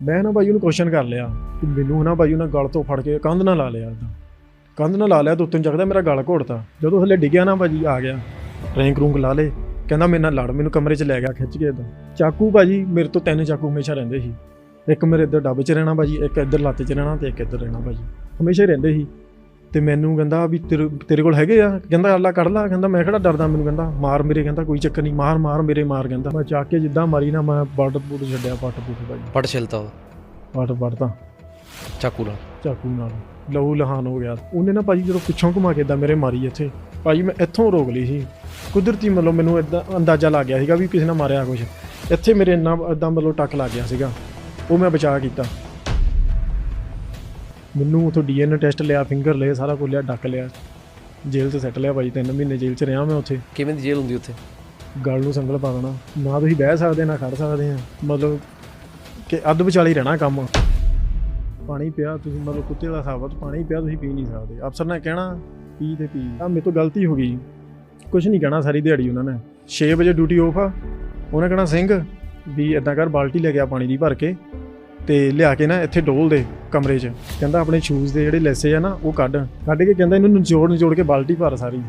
ਮੈਂ ਨਾ ਭਾਈ ਉਹਨੂੰ ਕੁਐਸਚਨ ਕਰ ਲਿਆ ਕਿ ਮੈਨੂੰ ਨਾ ਭਾਈ ਉਹਨਾਂ ਗਲ ਤੋਂ ਫੜ ਕੇ ਕੰਧ ਨਾਲ ਲਾ ਲਿਆ ਏਦਾਂ ਕੰਧ ਨਾਲ ਲਾ ਲਿਆ ਤੇ ਉੱਤੋਂ ਚੱਕਦਾ ਮੇਰਾ ਗਲ ਘੋੜਤਾ। ਜਦੋਂ ਹਲੇ ਡਿੱਗਿਆ ਨਾ ਭਾਜੀ ਆ ਗਿਆ। ਰੈਂਕ ਰੂੰਗ ਲਾ ਲੇ। ਕਹਿੰਦਾ ਮੇਰੇ ਨਾਲ ਲੜ, ਮੈਨੂੰ ਕਮਰੇ 'ਚ ਲੈ ਗਿਆ, ਖਿੱਚ ਕੇ ਏਦਾਂ ਚਾਕੂ ਭਾਜੀ ਮੇਰੇ ਤੋਂ ਤਿੰਨ ਚਾਕੂ ਹਮੇਸ਼ਾ ਰਹਿੰਦੇ ਸੀ। ਇੱਕ ਮੇਰੇ ਇੱਧਰ ਡੱਬ 'ਚ ਰਹਿਣਾ ਭਾਜੀ ਇੱਕ ਇੱਧਰ ਲੱਤ 'ਚ ਰਹਿਣਾ ਤੇ ਇੱਕ ਇੱਧਰ ਰਹਿਣਾ ਭਾਜੀ ਹਮੇਸ਼ਾ ਹੀ ਰਹਿੰਦੇ ਸੀ। ਤੇ ਮੈਨੂੰ ਕਹਿੰਦਾ ਵੀ ਤੇਰੇ ਕੋਲ ਹੈਗੇ ਆ? ਕਹਿੰਦਾ ਅੱਲਾ ਕੱਢ ਲਾ। ਕਹਿੰਦਾ ਮੈਂ ਕਿਹੜਾ ਡਰਦਾ ਮੈਨੂੰ? ਕਹਿੰਦਾ ਮਾਰ ਮੇਰੇ ਕਹਿੰਦਾ ਕੋਈ ਚੱਕਰ ਨਹੀਂ ਮਾਰ ਮਾਰ ਮੇਰੇ ਮਾਰ ਕਹਿੰਦਾ। ਮੈਂ ਚੱਕ ਕੇ ਜਿੱਦਾਂ ਮਾਰੀ ਨਾ ਮੈਂ ਬੱਟ ਬੁੱਟ ਛੱਡਿਆ ਪੱਟ ਪੁੱਟ ਭਾਜੀ ਪੜ ਛਿਲਤਾ ਉਹ। ਪੱਟ ਵੱਢਤਾ ਚਾਕੂ ਨਾਲ। ਚਾਕੂ ਨਾਲ। ਲਹੂ ਲਹਾਨ ਹੋ ਗਿਆ। ਉਹਨੇ ਨਾ ਭਾਜੀ ਜਦੋਂ ਪਿੱਛੋਂ ਘੁਮਾ ਕੇ ਇਦਾਂ ਮੇਰੇ ਮਾਰੀ ਇੱਥੇ। ਭਾਜੀ ਮੈਂ ਇੱਥੋਂ ਰੋਕ ਲਈ ਸੀ। ਕੁਦਰਤੀ ਮਤਲਬ ਮੈਨੂੰ ਇਦਾਂ ਅੰਦਾਜ਼ਾ ਲੱਗ ਗਿਆ ਸੀਗਾ ਵੀ ਕਿਸੇ ਨੇ ਮਾਰਿਆ ਕੁਝ ਇੱਥੇ ਮੇਰੇ ਇੰਨਾ ਇਦਾਂ ਮਤਲਬ ਟੱਕ ਲੱਗ ਗਿਆ ਸੀਗਾ। ਉਹ ਮੈਂ ਬਚਾ ਕੀਤਾ। ਮੈਨੂੰ ਉਥੋਂ ਡੀਐਨਏ ਟੈਸਟ ਲਿਆ ਫਿੰਗਰ ਲਏ ਸਾਰਾ ਕੁਝ ਲਿਆ ਡੱਕ ਲਿਆ। ਜੇਲ੍ਹ 'ਚ ਸੈੱਟ ਲਿਆ ਭਾਜੀ 3 ਮਹੀਨੇ ਜੇਲ੍ਹ 'ਚ ਰਿਹਾ ਮੈਂ ਉੱਥੇ। ਕਿਵੇਂ ਦੀ ਜੇਲ੍ਹ ਹੁੰਦੀ ਉੱਥੇ? ਗਲ ਨੂੰ ਸੰਗਲ ਪਾ ਦੇਣਾ। ਨਾ ਤੁਸੀਂ ਬਹਿ ਸਕਦੇ ਨਾ ਖੜ ਸਕਦੇ ਆ। ਮਤਲਬ ਕਿ ਅੱਧ ਵਿਚਾਲੇ ਰਹਿਣਾ ਕੰਮ। ਪਾਣੀ ਪਿਆ ਤੁਸੀਂ ਮਤਲਬ ਕੁੱਤੇ ਦਾ ਸਾਬਤ ਪਾਣੀ ਪਿਆ ਤੁਸੀਂ ਪੀ ਨਹੀਂ ਸਕਦੇ। ਅਫਸਰ ਨੇ ਕਹਿਣਾ ਪੀ ਤੇ ਪੀ। ਆ ਮੇਰੇ ਤੋਂ ਗਲਤੀ ਹੋ ਗਈ। ਕੁਝ ਨਹੀਂ ਕਹਿਣਾ ਸਾਰੀ ਦਿਹਾੜੀ ਉਹਨਾਂ ਨੇ। 6 ਵਜੇ ਡਿਊਟੀ ਆਫ ਆ। ਉਹਨੇ ਕਹਿਣਾ ਸਿੰਘ ਵੀ ਇਦਾਂ ਕਰ ਬਾਲਟੀ ਲੈ ਗਿਆ ਪਾਣੀ ਦੀ ਭਰ ਕੇ ਤੇ ਲਿਆ ਕੇ ਨਾ ਇੱਥੇ ਡੋਲ ਦੇ। ਕਮਰੇ 'ਚ। ਕਹਿੰਦਾ ਆਪਣੇ ਸ਼ੂਜ਼ ਦੇ ਜਿਹੜੇ ਲੈਸੇ ਆ ਨਾ ਉਹ ਕੱਢ। ਕੱਢ ਕੇ ਕਹਿੰਦਾ ਇਹਨੂੰ ਨਿਚੋੜ ਨਿਚੋੜ ਕੇ ਬਾਲਟੀ ਭਰ ਸਾਰੀ।